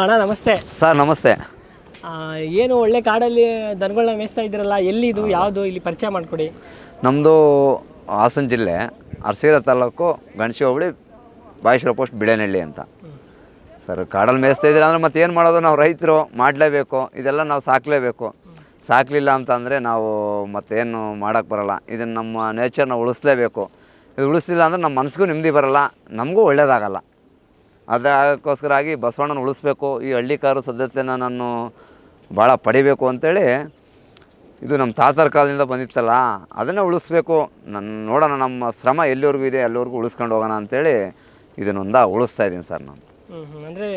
ಅಣ್ಣ ನಮಸ್ತೆ. ಸರ್ ನಮಸ್ತೆ. ಆ, ಏನು ಒಳ್ಳೆ ಕಾಡಲ್ಲಿ ದನಗಳನ್ನ ಮೇಯಿಸ್ತಾ ಇದ್ದೀರಲ್ಲ ಎಲ್ಲಿ ಇದು ಯಾವುದು ಇಲ್ಲಿ ಪರಿಚಯ ಮಾಡಿಕೊಡಿ. ನಮ್ಮದು ಹಾಸನ ಜಿಲ್ಲೆ ಅರಸೀರ ತಾಲೂಕು ಗಣಸಿ ಹೋಬಳಿ ಬಾಯಿಶ್ವರ ಪೋಸ್ಟ್ ಬಿಳೆನಹಳ್ಳಿ ಅಂತ. ಸರ್ ಕಾಡಲ್ಲಿ ಮೇಯಿಸ್ತಾ ಇದ್ದೀರ ಅಂದರೆ ಮತ್ತೆ ಏನು ಮಾಡೋದು? ನಾವು ರೈತರು ಮಾಡಲೇಬೇಕು. ಇದೆಲ್ಲ ನಾವು ಸಾಕಲೇಬೇಕು. ಸಾಕಲಿಲ್ಲ ಅಂತಂದರೆ ನಾವು ಮತ್ತೇನು ಮಾಡೋಕ್ಕೆ ಬರಲ್ಲ. ಇದನ್ನು ನಮ್ಮ ನೇಚರ್ನ ಉಳಿಸ್ಲೇಬೇಕು. ಇದು ಉಳಿಸ್ಲಿಲ್ಲ ಅಂದರೆ ನಮ್ಮ ಮನಸ್ಸಿಗೂ ನೆಮ್ಮದಿ ಬರಲ್ಲ. ನಮಗೂ ಒಳ್ಳೆಯದಾಗಲ್ಲ ಅದಕ್ಕೋಸ್ಕರಾಗಿ ಬಸವಣ್ಣನ ಉಳಿಸ್ಬೇಕು ಈ ಹಳ್ಳಿಕಾರು ಸದಸ್ಯನ ನಾನು ಭಾಳ ಪಡಿಬೇಕು ಅಂತೇಳಿ ಇದು ನಮ್ಮ ತಾತರ ಕಾಲದಿಂದ ಬಂದಿತ್ತಲ್ಲ ಅದನ್ನೇ ಉಳಿಸ್ಬೇಕು. ನನ್ನ ನೋಡೋಣ ನಮ್ಮ ಶ್ರಮ ಎಲ್ಲಿವರೆಗೂ ಇದೆ ಅಲ್ಲಿವರೆಗೂ ಉಳಿಸ್ಕೊಂಡು ಹೋಗೋಣ ಅಂತೇಳಿ ಇದನ್ನೊಂದ ಉಳಿಸ್ತಾ ಇದ್ದೀನಿ ಸರ್ ನಾನು. ಅಂದ್ರೆ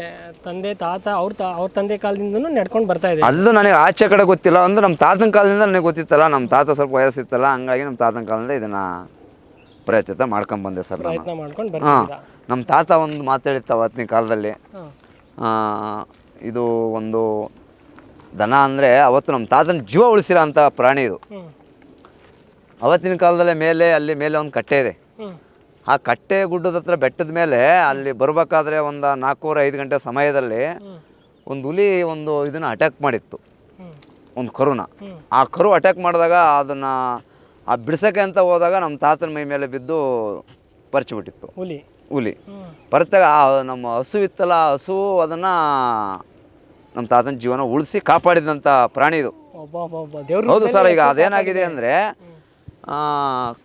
ತಂದೆ ತಾತ ಅವ್ರ ತಾ ಅವ್ರ ತಂದೆ ಕಾಲದಿಂದನೂ ನಡ್ಕೊಂಡು ಬರ್ತಾ ಇದೆ ಅದು ನನಗೆ ಆಚೆ ಕಡೆ ಗೊತ್ತಿಲ್ಲ ಅಂದ್ರೆ ನಮ್ಮ ತಾತನ ಕಾಲದಿಂದ ನನಗೆ ಗೊತ್ತಿತ್ತಲ್ಲ ನಮ್ಮ ತಾತ ಸ್ವಲ್ಪ ವಯಸ್ಸಿತ್ತಲ್ಲ ಹಂಗಾಗಿ ನಮ್ಮ ತಾತನ ಕಾಲದಿಂದ ಇದನ್ನು ಪ್ರಯತ್ನ ಮಾಡ್ಕೊಂಡು ಬಂದೆ ಸರ್ ನಾನು. ಪ್ರಯತ್ನ ಮಾಡ್ಕೊಂಡು ಹಾಂ. ಬರ್ತಿದ್ದೀರಾ ನಮ್ಮ ತಾತ ಒಂದು ಮಾತಾಡಿತ್ತು ಅವತ್ತಿನ ಕಾಲದಲ್ಲಿ. ಇದು ಒಂದು ದನ ಅಂದರೆ ಅವತ್ತು ನಮ್ಮ ತಾತನ ಜೀವ ಉಳಿಸಿರೋ ಅಂಥ ಪ್ರಾಣಿ ಇದು. ಅವತ್ತಿನ ಕಾಲದಲ್ಲೇ ಮೇಲೆ ಅಲ್ಲಿ ಮೇಲೆ ಒಂದು ಕಟ್ಟೆ ಇದೆ. ಆ ಕಟ್ಟೆ ಗುಡ್ಡದ ಹತ್ರ ಬೆಟ್ಟದ ಮೇಲೆ ಅಲ್ಲಿ ಬರಬೇಕಾದ್ರೆ ಒಂದು ನಾಲ್ಕೂವರೆ ಐದು ಗಂಟೆ ಸಮಯದಲ್ಲಿ ಒಂದು ಹುಲಿ ಒಂದು ಇದನ್ನು ಅಟ್ಯಾಕ್ ಮಾಡಿತ್ತು. ಒಂದು ಕರುನ. ಆ ಕರು ಅಟ್ಯಾಕ್ ಮಾಡಿದಾಗ ಅದನ್ನು ಆ ಬಿಡ್ಸೋಕ್ಕೆ ಅಂತ ಹೋದಾಗ ನಮ್ಮ ತಾತನ ಮೈ ಮೇಲೆ ಬಿದ್ದು ಪರಿಚಿಬಿಟ್ಟಿತ್ತು ಹುಲಿ. ಹುಲಿ. ಆ ನಮ್ಮ ಹಸು ಇತ್ತಲ್ಲ ಆ ಹಸು ಅದನ್ನು ನಮ್ಮ ತಾತನ ಜೀವನ ಉಳಿಸಿ ಕಾಪಾಡಿದಂಥ ಪ್ರಾಣಿ ಇದು. ಹೌದು ಸರ್ ಈಗ ಅದೇನಾಗಿದೆ ಅಂದರೆ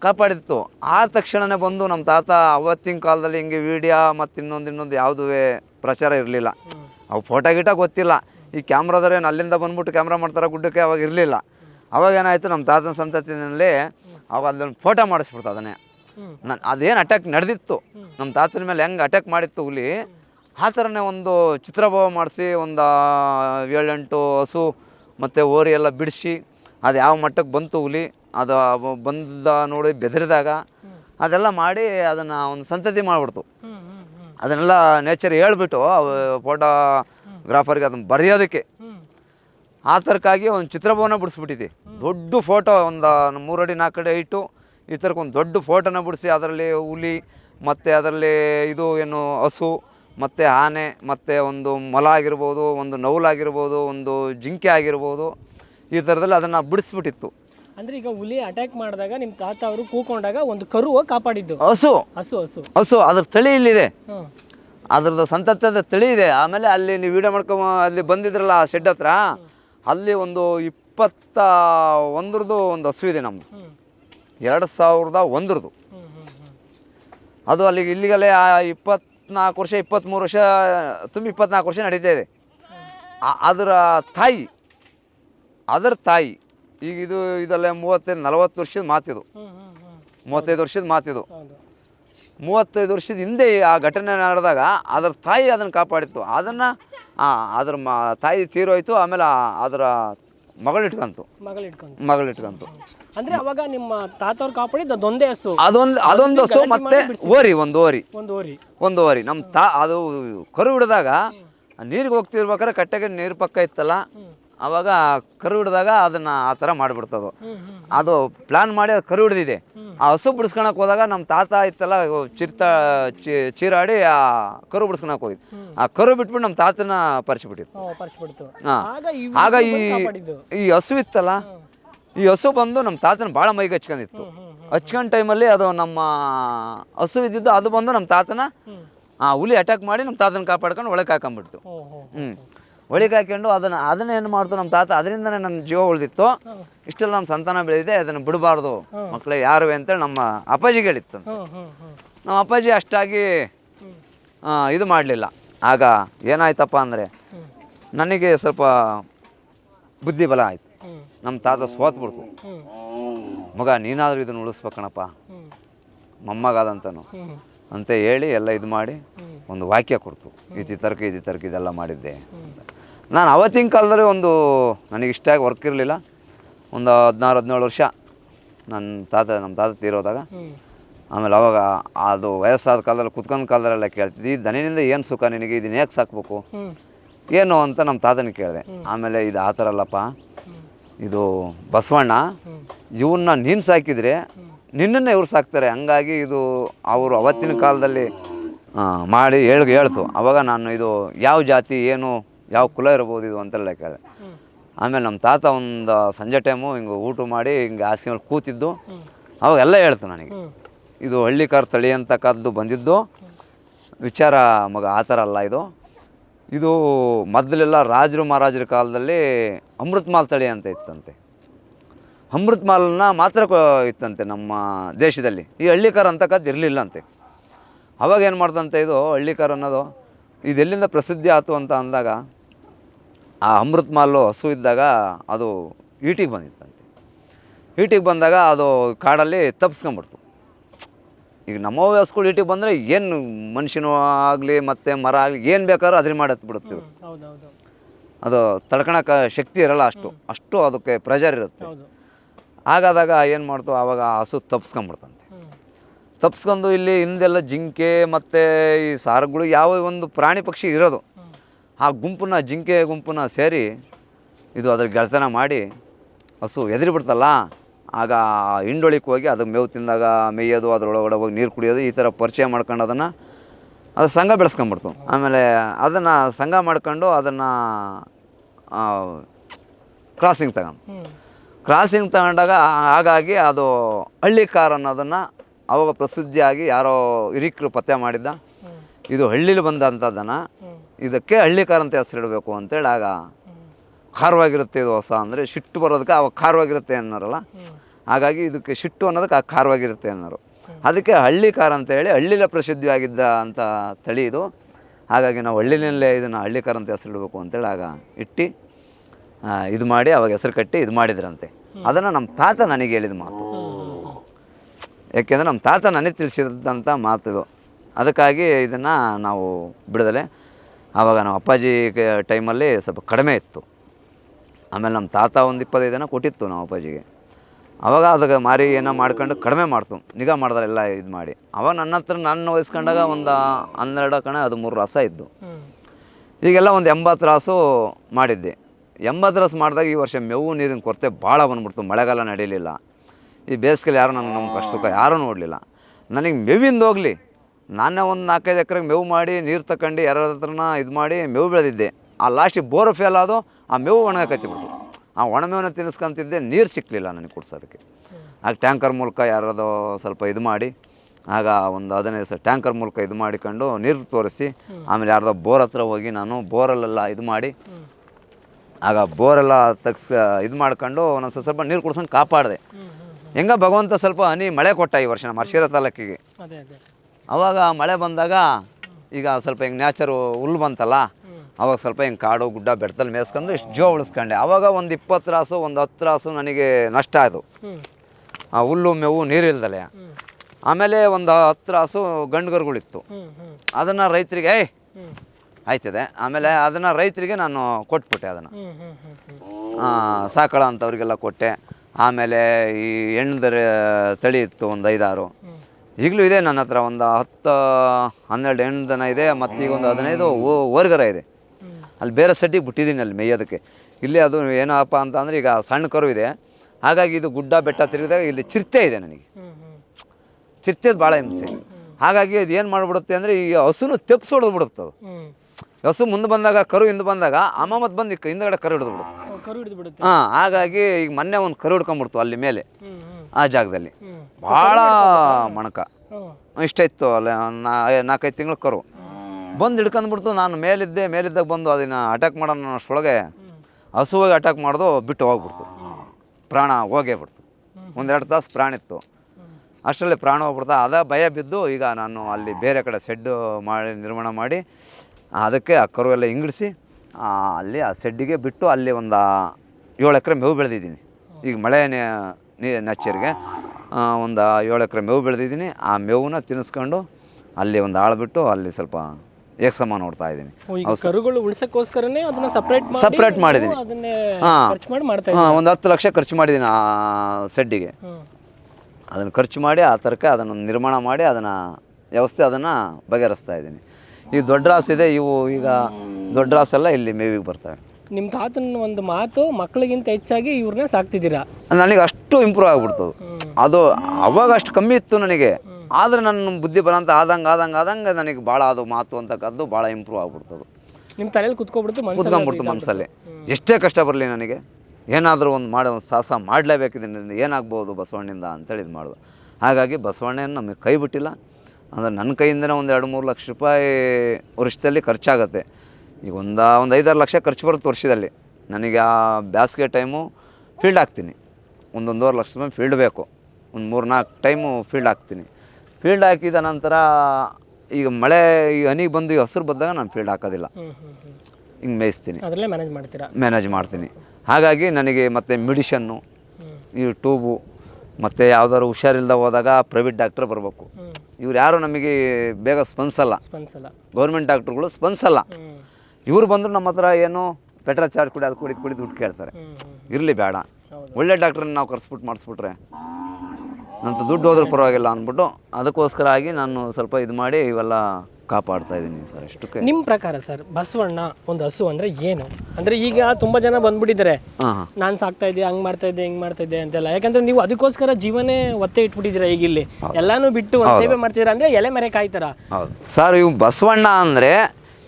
ಕಾಪಾಡಿತ್ತು. ಆ ತಕ್ಷಣನೇ ಬಂದು ನಮ್ಮ ತಾತ ಅವತ್ತಿನ ಕಾಲದಲ್ಲಿ ಹಿಂಗೆ ವಿಡಿಯೋ ಮತ್ತು ಇನ್ನೊಂದು ಇನ್ನೊಂದು ಯಾವುದೂ ಪ್ರಚಾರ ಇರಲಿಲ್ಲ. ಅವು ಫೋಟೋ ಗಿಟ ಗೊತ್ತಿಲ್ಲ. ಈ ಕ್ಯಾಮ್ರಾದವ್ರೇನು ಅಲ್ಲಿಂದ ಬಂದ್ಬಿಟ್ಟು ಕ್ಯಾಮ್ರಾ ಮಾಡ್ತಾರೆ ಗುಡ್ಡಕ್ಕೆ ಅವಾಗ ಇರಲಿಲ್ಲ. ಅವಾಗ ಏನಾಯಿತು ನಮ್ಮ ತಾತನ ಸಂತತಿನಲ್ಲಿ ಅವಾಗ ಅಲ್ಲಿ ಫೋಟೋ ಮಾಡಿಸ್ಬಿಡ್ತು ಅದನ್ನೇ. ನಾನು ಅದೇನು ಅಟ್ಯಾಕ್ ನಡೆದಿತ್ತು ನಮ್ಮ ತಾತನ ಮೇಲೆ ಹೆಂಗೆ ಅಟ್ಯಾಕ್ ಮಾಡಿತ್ತು ಹುಲಿ ಆ ಥರನೇ ಒಂದು ಚಿತ್ರಭಾವ ಮಾಡಿಸಿ, ಒಂದು ಏಳೆಂಟು ಹಸು ಮತ್ತು ಓರಿ ಎಲ್ಲ ಬಿಡಿಸಿ, ಅದು ಯಾವ ಮಟ್ಟಕ್ಕೆ ಬಂತು ಹುಲಿ, ಅದು ಬಂದ ನೋಡಿ ಬೆದರಿದಾಗ, ಅದೆಲ್ಲ ಮಾಡಿ ಅದನ್ನು ಒಂದು ಸಂತತಿ ಮಾಡಿಬಿಡ್ತು. ಅದನ್ನೆಲ್ಲ ನೇಚರ್ ಹೇಳ್ಬಿಟ್ಟು ಫೋಟೋಗ್ರಾಫರ್ಗೆ ಅದನ್ನು ಬರೆಯೋದಕ್ಕೆ. ಆ ಥರಕ್ಕಾಗಿ ಒಂದು ಚಿತ್ರಭವನ ಬಿಡಿಸ್ಬಿಟ್ಟಿದ್ದೆ ದೊಡ್ಡ ಫೋಟೋ ಒಂದು ಮೂರಡಿ ನಾಲ್ಕು ಅಡಿ ಹೈಟು ಈ ಥರಕ್ಕೊಂದು ದೊಡ್ಡ ಫೋಟೋನ ಬಿಡಿಸಿ ಅದರಲ್ಲಿ ಹುಲಿ ಮತ್ತು ಅದರಲ್ಲಿ ಇದು ಏನು ಹಸು ಮತ್ತು ಆನೆ ಮತ್ತು ಒಂದು ಮೊಲ ಆಗಿರ್ಬೋದು ಒಂದು ನೌಲಾಗಿರ್ಬೋದು ಒಂದು ಜಿಂಕೆ ಆಗಿರ್ಬೋದು ಈ ಥರದಲ್ಲಿ ಅದನ್ನು ಬಿಡಿಸ್ಬಿಟ್ಟಿತ್ತು. ಅಂದ್ರೆ ಈಗ ಹುಲಿ ಅಟ್ಯಾಕ್ ಮಾಡಿದಾಗ ನಿಮ್ಮ ತಾತ ಅವರು ಕೂಕೊಂಡಾಗ ಒಂದು ಕರು ಹೋಗ್ ಕಾಪಾಡಿದ್ದು. ಹಸು. ಹಸು ಹಸು. ಹಸು ಅದ್ರ ತಳಿ ಇಲ್ಲಿದೆ. ಅದ್ರದ್ದು ಸಂತತಿಯದ ತಳಿ ಇದೆ. ಆಮೇಲೆ ಅಲ್ಲಿ ನೀವು ವಿಡಿಯೋ ಮಾಡ್ಕೊಂಬ ಅಲ್ಲಿ ಬಂದಿದ್ರಲ್ಲ ಆ ಶೆಡ್ ಹತ್ರ ಅಲ್ಲಿ ಒಂದು ಇಪ್ಪತ್ತ ಒಂದ್ರದ್ದು ಒಂದು ಹಸು ಇದೆ ನಮ್ಮದು ಎರಡು ಸಾವಿರದ ಒಂದ್ರದ್ದು ಅದು ಅಲ್ಲಿಗೆ, ಇಲ್ಲಿಗಲೇ ಆ ಇಪ್ಪತ್ನಾಲ್ಕು ವರ್ಷ ಇಪ್ಪತ್ತ್ಮೂರು ವರ್ಷ, ತುಂಬ ಇಪ್ಪತ್ನಾಲ್ಕು ವರ್ಷ ನಡೀತಾ ಇದೆ. ಅದರ ತಾಯಿ ಅದರ ತಾಯಿ, ಈಗ ಇದು, ಇದಲ್ಲೇ ಮೂವತ್ತೈದು, ನಲವತ್ತು ವರ್ಷದ ಮಾತಿದು ಮೂವತ್ತೈದು ವರ್ಷದ ಮಾತಿದು ಮೂವತ್ತೈದು ವರ್ಷದ ಹಿಂದೆ ಆ ಘಟನೆ ನಡೆದಾಗ ಅದರ ತಾಯಿ ಅದನ್ನು ಕಾಪಾಡಿತ್ತು. ಅದನ್ನು ಅದ್ರ ಮ, ತಾಯಿ ತೀರೋಯ್ತು, ಆಮೇಲೆ ಆ- ಅದರ ಮಗಳಿಟ್ಕಂತು. ಮಗಳು ಇಟ್ಕೊಂಡು ಮಗಳಿಟ್ಕಂತು. ಅಂದ್ರೆ ಅವಾಗ ನಿಮ್ಮ ತಾತವ್ರು ಕಾಪಾಡಿದ್ದು ಅದೊಂದೇ ಹಸು. ಅದೊಂದು ಅದೊಂದು ಹಸು ಮತ್ತೆ ಓರಿ ಒಂದು ಓರಿ. ಒಂದು ಓರಿ. ಒಂದು ಓರಿ. ನಮ್ಮ ತಾ ಅದು ಕರು ಹಿಡಿದಾಗ ನೀರಿಗೆ ಹೋಗ್ತಿರ್ಬೇಕಾದ್ರೆ ಕಟ್ಟೆಗೆ ನೀರು ಪಕ್ಕ ಇತ್ತಲ್ಲ? ಅವಾಗ ಕರು ಹಿಡಿದಾಗ ಅದನ್ನ ಆ ಥರ ಮಾಡಿಬಿಡ್ತದು. ಅದು ಪ್ಲಾನ್ ಮಾಡಿ ಅದು ಕರು ಹಿಡಿದಿದೆ. ಆ ಹಸು ಬಿಡಿಸ್ಕೊಳಕ್ ಹೋದಾಗ ನಮ್ಮ ತಾತ ಇತ್ತಲ್ಲ ಚಿರ್ತ ಚೀರಾಡಿ ಆ ಕರು ಬಿಡಿಸ್ಕೊಳಕ್ ಹೋಗಿದ್ ಆ ಕರು ಬಿಟ್ಬಿಟ್ಟು ನಮ್ಮ ತಾತನ ಪರಿಚಿಬಿಟ್ಟಿತ್ತು. ಆಗ ಈ ಈ ಹಸು ಇತ್ತಲ್ಲ ಈ ಹಸು ಬಂದು ನಮ್ಮ ತಾತನ ಭಾಳ ಮೈಗೆ ಹಚ್ಕೊಂಡಿತ್ತು. ಹಚ್ಕೊಂಡ್ ಟೈಮಲ್ಲಿ ಅದು ನಮ್ಮ ಹಸು ಇದ್ದಿದ್ದು ಅದು ಬಂದು ನಮ್ಮ ತಾತನ ಆ ಹುಲಿ ಅಟ್ಯಾಕ್ ಮಾಡಿ ನಮ್ಮ ತಾತನ ಕಾಪಾಡ್ಕೊಂಡು ಒಳಗೆ ಹಾಕೊಂಡ್ಬಿಡ್ತು. ಹ್ಞೂ ಒಳಗೆ ಹಾಕೊಂಡು ಅದನ್ನು ಅದನ್ನ ಏನು ಮಾಡ್ತು ನಮ್ಮ ತಾತ ಅದರಿಂದನೇ ನನ್ನ ಜೀವ ಉಳಿದಿತ್ತು. ಇಷ್ಟೆಲ್ಲ ನಮ್ಮ ಸಂತಾನ ಬೆಳೆದಿದೆ ಅದನ್ನು ಬಿಡಬಾರ್ದು. ಮಕ್ಕಳು ಯಾರು ಅಂತೇಳಿ ನಮ್ಮ ಅಪ್ಪಾಜಿಗೆ ಹೇಳಿತ್ತು ನಮ್ಮ ಅಪ್ಪಾಜಿ ಅಷ್ಟಾಗಿ ಇದು ಮಾಡಲಿಲ್ಲ. ಆಗ ಏನಾಯ್ತಪ್ಪ ಅಂದರೆ ನನಗೆ ಸ್ವಲ್ಪ ಬುದ್ಧಿ ಬಲ ಆಯಿತು. ನಮ್ಮ ತಾತ ಸೋತ್ಬಿಡ್ತು ಬಿಡ್ತು. ಮಗ ನೀನಾದರೂ ಇದನ್ನು ಉಳಿಸ್ಬೇಕಣಪ್ಪ. ಮೊಮ್ಮಗಾದಂತನು. ಅಂತ ಹೇಳಿ ಎಲ್ಲ ಇದು ಮಾಡಿ ಒಂದು ವಾಕ್ಯ ಕೊಡ್ತು. ಇದು ತರ್ಕ ಇದು ತರ್ಕ ಇದೆಲ್ಲ ಮಾಡಿದ್ದೆ. ನಾನು ಅವತ್ತಿನ ಕಾಲದಲ್ಲಿ ಒಂದು ನನಗೆ ಇಷ್ಟ ಆಗಿ ವರ್ಕ್ ಇರಲಿಲ್ಲ. ಒಂದು ಹದಿನಾರು ಹದಿನೇಳು ವರ್ಷ ನನ್ನ ತಾತ ನಮ್ಮ ತಾತ ತೀರೋದಾಗ. ಆಮೇಲೆ ಅವಾಗ ಅದು ವಯಸ್ಸಾದ ಕಾಲದಲ್ಲಿ ಕುತ್ಕೊಂಡ ಕಾಲದಲ್ಲೆಲ್ಲ ಕೇಳ್ತಿದ್ದೆ ಈ ದನಿನಿಂದ ಏನು ಸುಖ ನಿನಗೆ? ಇದನ್ನ ಹೇಗೆ ಸಾಕ್ಬೇಕು? ಏನು ಅಂತ ನಮ್ಮ ತಾತನ ಕೇಳಿದೆ. ಆಮೇಲೆ ಇದು ಆ ಥರ ಅಲ್ಲಪ್ಪ. ಇದು ಬಸವಣ್ಣ ಇವನ್ನ ನೀನು ಸಾಕಿದರೆ ನಿನ್ನನ್ನೇ ಇವ್ರು ಸಾಕ್ತಾರೆ. ಹಂಗಾಗಿ ಇದು ಅವರು ಅವತ್ತಿನ ಕಾಲದಲ್ಲಿ ಮಾಡಿ ಹೇಳ್ ಹೇಳ್ತು. ಅವಾಗ ನಾನು ಇದು ಯಾವ ಜಾತಿ ಏನು ಯಾವ ಕುಲ ಇರ್ಬೋದು ಇದು ಅಂತೆಲ್ಲ ಕೇಳಿದೆ ಆಮೇಲೆ ನಮ್ಮ ತಾತ ಒಂದು ಸಂಜೆ ಟೈಮು ಹಿಂಗೆ ಊಟ ಮಾಡಿ ಹಿಂಗೆ ಹಾಸಿಗೆ ಮೇಲೆ ಕೂತಿದ್ದು. ಅವಾಗೆಲ್ಲ ಹೇಳ್ತು ನನಗೆ. ಇದು ಹಳ್ಳಿಕಾರ ತಳಿ ಅಂತಕ್ಕದ್ದು ಬಂದಿದ್ದು. ವಿಚಾರ ಮಗ ಆ ಥರ ಅಲ್ಲ ಇದು. ಇದು ಮೊದಲೆಲ್ಲ ರಾಜರು ಮಹಾರಾಜರ ಕಾಲದಲ್ಲಿ ಅಮೃತ ಮಾಲ್ ತಳಿ ಅಂತ ಇತ್ತಂತೆ. ಅಮೃತಮಾಲನ್ನ ಮಾತ್ರ ಇತ್ತಂತೆ ನಮ್ಮ ದೇಶದಲ್ಲಿ. ಈ ಹಳ್ಳಿಕಾರ್ ಅಂತಕ್ಕದ್ದು ಇರಲಿಲ್ಲ ಅಂತೆ. ಅವಾಗ ಏನು ಮಾಡ್ದಂತೆ ಇದು ಹಳ್ಳಿಕಾರ ಅನ್ನೋದು ಇದೆಲ್ಲಿಂದ ಪ್ರಸಿದ್ಧಿ ಆಯ್ತು ಅಂತ ಅಂದಾಗ ಆ ಅಮೃತ್ ಮಾಲು ಹಸು ಇದ್ದಾಗ ಅದು ಈಟಿಗೆ ಬಂದಿತ್ತಂತೆ. ಈಟಿಗೆ ಬಂದಾಗ ಅದು ಕಾಡಲ್ಲಿ ತಪ್ಪಿಸ್ಕೊಂಬಿಡ್ತು ಈಗ ನಮ್ಮ ಹಸುಗಳು ಈಟಿಗೆ ಬಂದರೆ ಏನು ಮನುಷ್ಯನೂ ಆಗಲಿ ಮತ್ತು ಮರ ಆಗಲಿ ಏನು ಬೇಕಾದ್ರೂ ಅದ್ರ ಮಾಡಿ ಬಿಡುತ್ತೀವಿ ಹ್ಮ್. ಹೌದೌದು. ಅದು ತಡ್ಕೊಳಕ್ಕೆ ಶಕ್ತಿ ಇರಲ್ಲ ಅಷ್ಟು. ಅಷ್ಟು ಅದಕ್ಕೆ ಪ್ರೆಜರ್ ಇರುತ್ತೆ. ಹಾಗಾದಾಗ ಏನು ಮಾಡ್ತು? ಆವಾಗ ಆ ಹಸು ತಪ್ಸ್ಕೊಂಬಿಡ್ತಂತೆ. ತಪ್ಸ್ಕೊಂಡು ಇಲ್ಲಿ ಹಿಂದೆಲ್ಲ ಜಿಂಕೆ ಮತ್ತು ಈ ಸಾರುಗಳು ಯಾವ ಒಂದು ಪ್ರಾಣಿ ಪಕ್ಷಿ ಇರೋದು. ಆ ಗುಂಪನ್ನ ಜಿಂಕೆ ಗುಂಪನ್ನ ಸೇರಿ ಇದು ಅದ್ರ ಗೆಳತನ ಮಾಡಿ ಹಸು ಎದುರಿ ಬಿಡ್ತಲ್ಲ ಆಗ ಹಿಂಡೊಳಿಕ್ಕೆ ಹೋಗಿ ಅದಕ್ಕೆ ಮೇವು ತಿಂದಾಗ ಮೇಯೋದು ಅದರೊಳಗಡೆ ಹೋಗಿ ನೀರು ಕುಡಿಯೋದು ಈ ಥರ ಪರಿಚಯ ಮಾಡ್ಕೊಂಡು ಅದನ್ನು ಅದು ಸಂಘ ಬೆಳೆಸ್ಕೊಂಬಿಡ್ತು ಆಮೇಲೆ ಅದನ್ನು ಸಂಘ ಮಾಡ್ಕೊಂಡು ಅದನ್ನು ಕ್ರಾಸಿಂಗ್ ತಗೊಂಡು. ಕ್ರಾಸಿಂಗ್ ತಗೊಂಡಾಗ ಹಾಗಾಗಿ ಅದು ಹಳ್ಳಿ ಕಾರ್ ಅನ್ನೋದನ್ನು ಅವಾಗ ಪ್ರಸಿದ್ಧಿಯಾಗಿ ಯಾರೋ ಹಿರಿಕರು ಪತ್ತೆ ಮಾಡಿದ್ದ. ಇದು ಹಳ್ಳಿಲಿ ಬಂದಂಥದ್ದನ್ನು. ಇದಕ್ಕೆ ಹಳ್ಳಿ ಕಾರ್ ಅಂತ ಹೆಸರಿಡಬೇಕು ಅಂತೇಳಿ ಆಗ ಖಾರವಾಗಿರುತ್ತೆ ಇದು ಹೊಸ ಅಂದರೆ ಶಿಟ್ಟು ಬರೋದಕ್ಕೆ ಅವಾಗ ಖಾರವಾಗಿರುತ್ತೆ ಅನ್ನೋರಲ್ಲ? ಹಾಗಾಗಿ ಇದಕ್ಕೆ ಶಿಟ್ಟು ಅನ್ನೋದಕ್ಕೆ ಆ ಖಾರವಾಗಿರುತ್ತೆ ಅನ್ನೋರು. ಅದಕ್ಕೆ ಹಳ್ಳಿ ಅಂತ ಹೇಳಿ ಹಳ್ಳಿಲೇ ಪ್ರಸಿದ್ಧಿಯಾಗಿದ್ದ ಅಂತ ತಳಿ ಇದು. ಹಾಗಾಗಿ ನಾವು ಹಳ್ಳಿನಲ್ಲೇ ಇದನ್ನು ಹಳ್ಳಿ ಕಾರ್ ಅಂತ ಹೆಸರಿಡಬೇಕು ಅಂತೇಳಿ ಆಗ ಇಟ್ಟು ಇದು ಮಾಡಿ ಅವಾಗ ಹೆಸರು ಕಟ್ಟಿ ಇದು ಮಾಡಿದ್ರಂತೆ. ಅದನ್ನು ನಮ್ಮ ತಾತ ನನಗೆ ಹೇಳಿದ ಮಾತು. ಯಾಕೆಂದರೆ ನಮ್ಮ ತಾತ ನನಗೆ ತಿಳಿಸಿದಂಥ ಮಾತು ಇದು. ಅದಕ್ಕಾಗಿ ಇದನ್ನು ನಾವು ಬಿಡದಲೆ ಆವಾಗ ನಮ್ಮ ಅಪ್ಪಾಜಿ ಟೈಮಲ್ಲಿ ಸ್ವಲ್ಪ ಕಡಿಮೆ ಇತ್ತು. ಆಮೇಲೆ ನಮ್ಮ ತಾತ ಒಂದು ಇಪ್ಪತ್ತೈದು ಜನ ಕೊಟ್ಟಿತ್ತು ನಮ್ಮ ಅಪ್ಪಾಜಿಗೆ. ಅವಾಗ ಅದಕ್ಕೆ ಮಾರಿ ಏನೋ ಮಾಡ್ಕೊಂಡು ಕಡಿಮೆ ಮಾಡ್ತು. ನಿಗಾ ಮಾಡ್ದಲ್ಲ ಇದು ಮಾಡಿ. ಅವಾಗ ನನ್ನ ಹತ್ರ ನನ್ನ ವಹಿಸ್ಕೊಂಡಾಗ ಒಂದು ಹನ್ನೆರಡು ಕಣ ಮೂರು ರಸ ಇದ್ದು. ಈಗೆಲ್ಲ ಒಂದು ಎಂಬತ್ತು ರಾಸು ಮಾಡಿದ್ದೆ. ಎಂಬತ್ತು ರಾಸು ಮಾಡಿದಾಗ ಈ ವರ್ಷ ಮೇವು ನೀರಿನ ಕೊರತೆ ಭಾಳ ಬಂದ್ಬಿಡ್ತು. ಮಳೆಗಾಲ ನಡೀಲಿಲ್ಲ. ಈ ಬೇಸಿಗೆಲಿ ಯಾರು ನನಗೆ ನಮ್ಮ ಕಷ್ಟ ಸುಖ ಯಾರೂ ನೋಡಲಿಲ್ಲ. ನನಗೆ ಮೇವಿಂದ ಹೋಗಲಿ. ನಾನೇ ಒಂದು ನಾಲ್ಕೈದು ಎಕರೆಗೆ ಮೇವು ಮಾಡಿ ನೀರು ತಗೊಂಡು ಯಾರ ಹತ್ರನ ಇದು ಮಾಡಿ ಮೇವು ಬೆಳೆದಿದ್ದೆ. ಆ ಲಾಸ್ಟಿಗೆ ಬೋರ್ ಫೇಲ್ ಆದೋ ಆ ಮೇವು ಒಣಗಕತ್ತಿಬಿಟ್ಟು ಆ ಒಣ ಮೇವನ್ನ ತಿನ್ನಿಸ್ಕೊಂತಿದ್ದೆ ನೀರು ಸಿಕ್ಕಲಿಲ್ಲ ನನಗೆ ಕುಡ್ಸೋದಕ್ಕೆ. ಆಗ ಟ್ಯಾಂಕರ್ ಮೂಲಕ ಯಾರದೋ ಸ್ವಲ್ಪ ಇದು ಮಾಡಿ ಆಗ ಒಂದು ಹದಿನೈದು ಸಾವಿರ ಟ್ಯಾಂಕರ್ ಮೂಲಕ ಇದು ಮಾಡಿಕೊಂಡು ನೀರು ತೋರಿಸಿ ಆಮೇಲೆ ಯಾರ್ದೋ ಬೋರ್ ಹತ್ರ ಹೋಗಿ ನಾನು ಬೋರಲ್ಲೆಲ್ಲ ಇದು ಮಾಡಿ ಆಗ ಬೋರೆಲ್ಲ ತೆಗ್ಸ್ ಇದು ಮಾಡ್ಕೊಂಡು ಒಂದೊಂದು ಸ್ವಲ್ಪ ಸ್ವಲ್ಪ ನೀರು ಕುಡ್ಸಂಗೆ ಕಾಪಾಡಿದೆ. ಹೆಂಗ ಭಗವಂತ ಸ್ವಲ್ಪ ಹನಿ ಮಳೆ ಕೊಟ್ಟ ಈ ವರ್ಷ ನಮ್ಮ ಹರ್ಷಿರ ತಾಲೂಕಿಗೆ. ಅವಾಗ ಮಳೆ ಬಂದಾಗ ಈಗ ಸ್ವಲ್ಪ ಹಿಂಗೆ ನ್ಯಾಚರು ಹುಲ್ಲು ಬಂತಲ್ಲ ಅವಾಗ ಸ್ವಲ್ಪ ಹಿಂಗೆ ಕಾಡು ಗುಡ್ಡ ಬೆಟ್ಟದಲ್ಲಿ ಮೇಯ್ಸ್ಕೊಂಡು ಇಷ್ಟು ಜೋ ಉಳಿಸ್ಕೊಂಡೆ. ಅವಾಗ ಒಂದು ಇಪ್ಪತ್ತು ರಾಸು ಒಂದು ಹತ್ತು ರಾಸು ನನಗೆ ನಷ್ಟ ಆಯಿತು. ಆ ಹುಲ್ಲು ಮೇವು ನೀರಿಲ್ದಲೆ. ಆಮೇಲೆ ಒಂದು ಹತ್ತು ರಾಸು ಗಂಡುಗರುಗಳಿತ್ತು. ಅದನ್ನು ರೈತರಿಗೆ ಏಯ್! ಆಯ್ತದೆ. ಆಮೇಲೆ ಅದನ್ನು ರೈತರಿಗೆ ನಾನು ಕೊಟ್ಬಿಟ್ಟೆ ಅದನ್ನು. ಸಾಕಳ ಅಂಥವ್ರಿಗೆಲ್ಲ ಕೊಟ್ಟೆ. ಆಮೇಲೆ ಈ ಹೆಣ್ಣು ತಳಿ ಇತ್ತು ಒಂದು ಐದಾರು. ಈಗಲೂ ಇದೆ ನನ್ನ ಹತ್ರ ಒಂದು ಹತ್ತು ಹನ್ನೆರಡು ಎಂಟು ದನ ಇದೆ ಮತ್ತು ಈಗ ಒಂದು ಹದಿನೈದು ಓ- ಓರ್ಗರ ಇದೆ. ಅಲ್ಲಿ ಬೇರೆ ಸೆಟ್ಟಿಗೆ ಬಿಟ್ಟಿದ್ದೀನಿ ಅಲ್ಲಿ ಮೇಯೋದಕ್ಕೆ ಇಲ್ಲಿ ಅದು ಏನಪ್ಪ ಅಂತ ಅಂದರೆ ಈಗ ಸಣ್ಣ ಕರು ಇದೆ. ಹಾಗಾಗಿ ಇದು ಗುಡ್ಡ ಬೆಟ್ಟ ತಿರುಗಿದಾಗ ಇಲ್ಲಿ ಚಿರತೆ ಇದೆ ನನಗೆ. ಚಿರತೆದು ಭಾಳ ಹಿಂಸೆ. ಹಾಗಾಗಿ ಅದು ಏನು ಮಾಡಿಬಿಡುತ್ತೆ ಅಂದರೆ ಈ ಹಸುನು ತೆಪ್ಸಿ ಹೊಡೆದು ಬಿಡುತ್ತೆ ಅದು. ಹಸು ಮುಂದೆ ಬಂದಾಗ ಕರು ಹಿಂದೆ ಬಂದಾಗ ಅಮ್ಮ ಮತ್ತು ಬಂದು ಹಿಂದಗಡೆ ಕರು ಹಿಡಿದು ಬಿಡು ಕರು ಹಿಡಿದು ಬಿಡುತ್ತೆ ಹಾಂ ಹಾಗಾಗಿ ಈಗ ಮೊನ್ನೆ ಒಂದು ಕರು ಹಿಡ್ಕೊಂಬಿಡ್ತು ಅಲ್ಲಿ ಮೇಲೆ. ಆ ಜಾಗದಲ್ಲಿ. ಭಾಳ ಮಣಕ. ಇಷ್ಟಿತ್ತು ಇಷ್ಟ ಇತ್ತು ಅಲ್ಲಿ ನಾಲ್ಕೈದು ತಿಂಗಳು ಕರು. ಬಂದು ಹಿಡ್ಕೊಂಡ್ಬಿಡ್ತು ನಾನು ಮೇಲಿದ್ದೆ ಮೇಲಿದ್ದಾಗ ಬಂದು ಅದನ್ನು ಅಟ್ಯಾಕ್ ಮಾಡೋಣ ಅಷ್ಟೊಳಗೆ ಹಸುವಾಗಿ ಅಟ್ಯಾಕ್ ಮಾಡೋದು ಬಿಟ್ಟು ಹೋಗ್ಬಿಡ್ತು. ಪ್ರಾಣ ಹೋಗೇ ಬಿಡ್ತು. ಒಂದೆರಡು ತಾಸು ಪ್ರಾಣ ಇತ್ತು. ಅಷ್ಟರಲ್ಲಿ ಪ್ರಾಣ ಹೋಗ್ಬಿಡ್ತಾ ಅದ ಭಯ ಬಿದ್ದು ಈಗ ನಾನು ಅಲ್ಲಿ ಬೇರೆ ಕಡೆ ಶೆಡ್ಡು ಮಾಡಿ ನಿರ್ಮಾಣ ಮಾಡಿ ಅದಕ್ಕೆ ಆ ಕರು ಎಲ್ಲ ಇಂಗಿಡಿಸಿ ಅಲ್ಲಿ ಆ ಶೆಡ್ಡಿಗೆ ಬಿಟ್ಟು ಅಲ್ಲಿ ಒಂದು ಏಳು ಎಕರೆ ಮೇವು ಬೆಳೆದಿದ್ದೀನಿ. ಈಗ ಮಳೆ ನೀ ನಚ್ಚರಿಗೆ ಒಂದು ಏಳು ಎಕರೆ ಮೇವು ಬೆಳೆದಿದ್ದೀನಿ. ಆ ಮೇವನ್ನ ತಿನ್ನಿಸ್ಕೊಂಡು ಅಲ್ಲಿ ಒಂದು ಆಳು ಬಿಟ್ಟು ಅಲ್ಲಿ ಸ್ವಲ್ಪ ಏಕಸಮ ನೋಡ್ತಾ ಇದ್ದೀನಿ. ಕರುಗಳು ಉಳ್ಸಕ್ಕೋಸ್ಕರನೇ ಅದನ್ನ ಸಪ್ರೇಟ್ ಮಾಡಿ ಮಾಡಿದ್ದೀನಿ. ಹಾಂ. ಒಂದು ಹತ್ತು ಲಕ್ಷ ಖರ್ಚು ಮಾಡಿದ್ದೀನಿ ಆ ಸೆಡ್ಡಿಗೆ. ಅದನ್ನು ಖರ್ಚು ಮಾಡಿ ಆ ಥರಕ್ಕೆ ಅದನ್ನು ನಿರ್ಮಾಣ ಮಾಡಿ ಅದನ್ನು ವ್ಯವಸ್ಥೆ ಅದನ್ನು ಬಗೆಹರಿಸ್ತಾ ಇದ್ದೀನಿ. ಈ ದೊಡ್ಡ ರಾಸ್ ಇದೆ ಇವು ಈಗ ದೊಡ್ಡ ರಾಸೆಲ್ಲ ಇಲ್ಲಿ ಮೇವಿಗೆ ಬರ್ತವೆ. ನಿಮ್ಮ ತಾತನ ಒಂದು ಮಾತು ಮಕ್ಕಳಿಗಿಂತ ಹೆಚ್ಚಾಗಿ ಇವ್ರನ್ನ ಸಾಕ್ತಿದ್ದೀರಾ? ನನಗೆ ಅಷ್ಟು ಇಂಪ್ರೂವ್ ಆಗ್ಬಿಡ್ತು. ಅದು ಅವಾಗ ಅಷ್ಟು ಕಮ್ಮಿ ಇತ್ತು ನನಗೆ. ಆದರೆ ನನ್ನ ಬುದ್ಧಿ ಬಲಂತ ಆದಂಗೆ ಆದಂಗೆ ಆದಂಗೆ ನನಗೆ ಭಾಳ ಅದು ಮಾತು ಅಂತಕ್ಕದ್ದು ಭಾಳ ಇಂಪ್ರೂವ್ ಆಗ್ಬಿಡ್ತದೆ. ನಿಮ್ಮ ತಲೆಯಲ್ಲಿ ಕುತ್ಕೊಬಿಡ್ತು ಕುತ್ಕೊಂಡ್ಬಿಡ್ತು ಮನಸ್ಸಲ್ಲಿ ಎಷ್ಟೇ ಕಷ್ಟ ಬರಲಿ ನನಗೆ ಏನಾದರೂ ಒಂದು ಮಾಡೋ ಒಂದು ಸಾಹಸ ಮಾಡಲೇಬೇಕಿದ್ದೀನಿ ಏನಾಗ್ಬೋದು ಬಸವಣ್ಣಿಂದ ಅಂತೇಳಿ ಇದು ಮಾಡೋದು. ಹಾಗಾಗಿ ಬಸವಣ್ಣನ ನಮಗೆ ಕೈ ಬಿಟ್ಟಿಲ್ಲ. ಅಂದರೆ ನನ್ನ ಕೈಯಿಂದನೇ ಒಂದು ಎರಡು ಮೂರು ಲಕ್ಷ ರೂಪಾಯಿ ವರ್ಷದಲ್ಲಿ ಖರ್ಚಾಗತ್ತೆ. ಈಗ ಒಂದು ಒಂದು ಐದಾರು ಲಕ್ಷ ಖರ್ಚು ಬರುತ್ತೆ ವರ್ಷದಲ್ಲಿ. ನನಗೆ ಆ ಬ್ಯಾಸ್ಗೆ ಟೈಮು ಫೀಲ್ಡ್ ಹಾಕ್ತೀನಿ. ಒಂದೊಂದೂವರೆ ಲಕ್ಷ ರೂಪಾಯಿ ಫೀಲ್ಡ್ ಬೇಕು. ಒಂದು ಮೂರು ನಾಲ್ಕು ಟೈಮು ಫೀಲ್ಡ್ ಹಾಕ್ತೀನಿ. ಫೀಲ್ಡ್ ಹಾಕಿದ ನಂತರ ಈಗ ಮಳೆ ಈ ಹನಿಗೆ ಬಂದು ಹಸಿರು ಬಂದಾಗ ನಾನು ಫೀಲ್ಡ್ ಹಾಕೋದಿಲ್ಲ. ಹಿಂಗೆ ಮೇಯಿಸ್ತೀನಿ. ಅದರಲ್ಲೇ ಮ್ಯಾನೇಜ್ ಮಾಡ್ತೀರಾ? ಮ್ಯಾನೇಜ್ ಮಾಡ್ತೀನಿ. ಹಾಗಾಗಿ ನನಗೆ ಮತ್ತು ಮೆಡಿಷನ್ನು ಈ ಟ್ಯೂಬು ಮತ್ತು ಯಾವ್ದಾದ್ರು ಹುಷಾರಿಲ್ದ ಹೋದಾಗ ಪ್ರೈವೇಟ್ ಡಾಕ್ಟ್ರ್ ಬರಬೇಕು. ಇವ್ರು ಯಾರು ನಮಗೆ ಬೇಗ ಸ್ಪಂದಿಸಲ್ಲ ಸ್ಪಂದಿಸಲ್ಲ ಗೌರ್ಮೆಂಟ್ ಡಾಕ್ಟ್ರುಗಳು ಸ್ಪಂದಿಸಲ್ಲ ಇವ್ರು ಬಂದರು ನಮ್ಮ ಹತ್ರ ಏನು ಪೆಟ್ರೋಲ್ ಚಾರ್ಜ್ ಕೊಡಿ ಅದು ಕುಡಿದು ಕುಡಿದು ದುಡ್ಡು ಕೇಳ್ತಾರೆ. ಇರಲಿ ಬೇಡ. ಒಳ್ಳೆ ಡಾಕ್ಟ್ರನ್ನ ನಾವು ಕರ್ಸ್ಬಿಟ್ಟು ಮಾಡಿಸ್ಬಿಟ್ರೆ. ನಂತ ದುಡ್ಡು ಹೋದ್ರೆ ಪರವಾಗಿಲ್ಲ ಅಂದ್ಬಿಟ್ಟು ಅದಕ್ಕೋಸ್ಕರ ಆಗಿ ನಾನು ಸ್ವಲ್ಪ ಇದು ಮಾಡಿ ಇವೆಲ್ಲ ಕಾಪಾಡ್ತಾ ಇದ್ದೀನಿ ಸರ್. ಎಷ್ಟು ನಿಮ್ಮ ಪ್ರಕಾರ ಸರ್ ಬಸವಣ್ಣ ಒಂದು ಹಸು ಅಂದರೆ ಏನು? ಅಂದರೆ ಈಗ ತುಂಬ ಜನ ಬಂದ್ಬಿಟ್ಟಿದ್ದಾರೆ. ನಾನು ಸಾಕ್ತಾ ಇದ್ದೆ ಹಂಗೆ ಮಾಡ್ತಾ ಇದ್ದೆ ಹಿಂಗೆ ಮಾಡ್ತಾ ಇದ್ದೆ ಅಂತೆಲ್ಲ. ಯಾಕಂದ್ರೆ ನೀವು ಅದಕ್ಕೋಸ್ಕರ ಜೀವನೇ ಒತ್ತೆ ಇಟ್ಬಿಟ್ಟಿದ್ದೀರಾ ಈಗ ಇಲ್ಲಿ? ಎಲ್ಲಾನು ಬಿಟ್ಟು ಒಂದು ಸೇವೆ ಮಾಡ್ತಿದ್ದೀರಾ ಅಂದರೆ ಎಲೆ ಮರೆ ಕಾಯ್ತಾರ? ಸರ್ ಇವು ಬಸವಣ್ಣ ಅಂದರೆ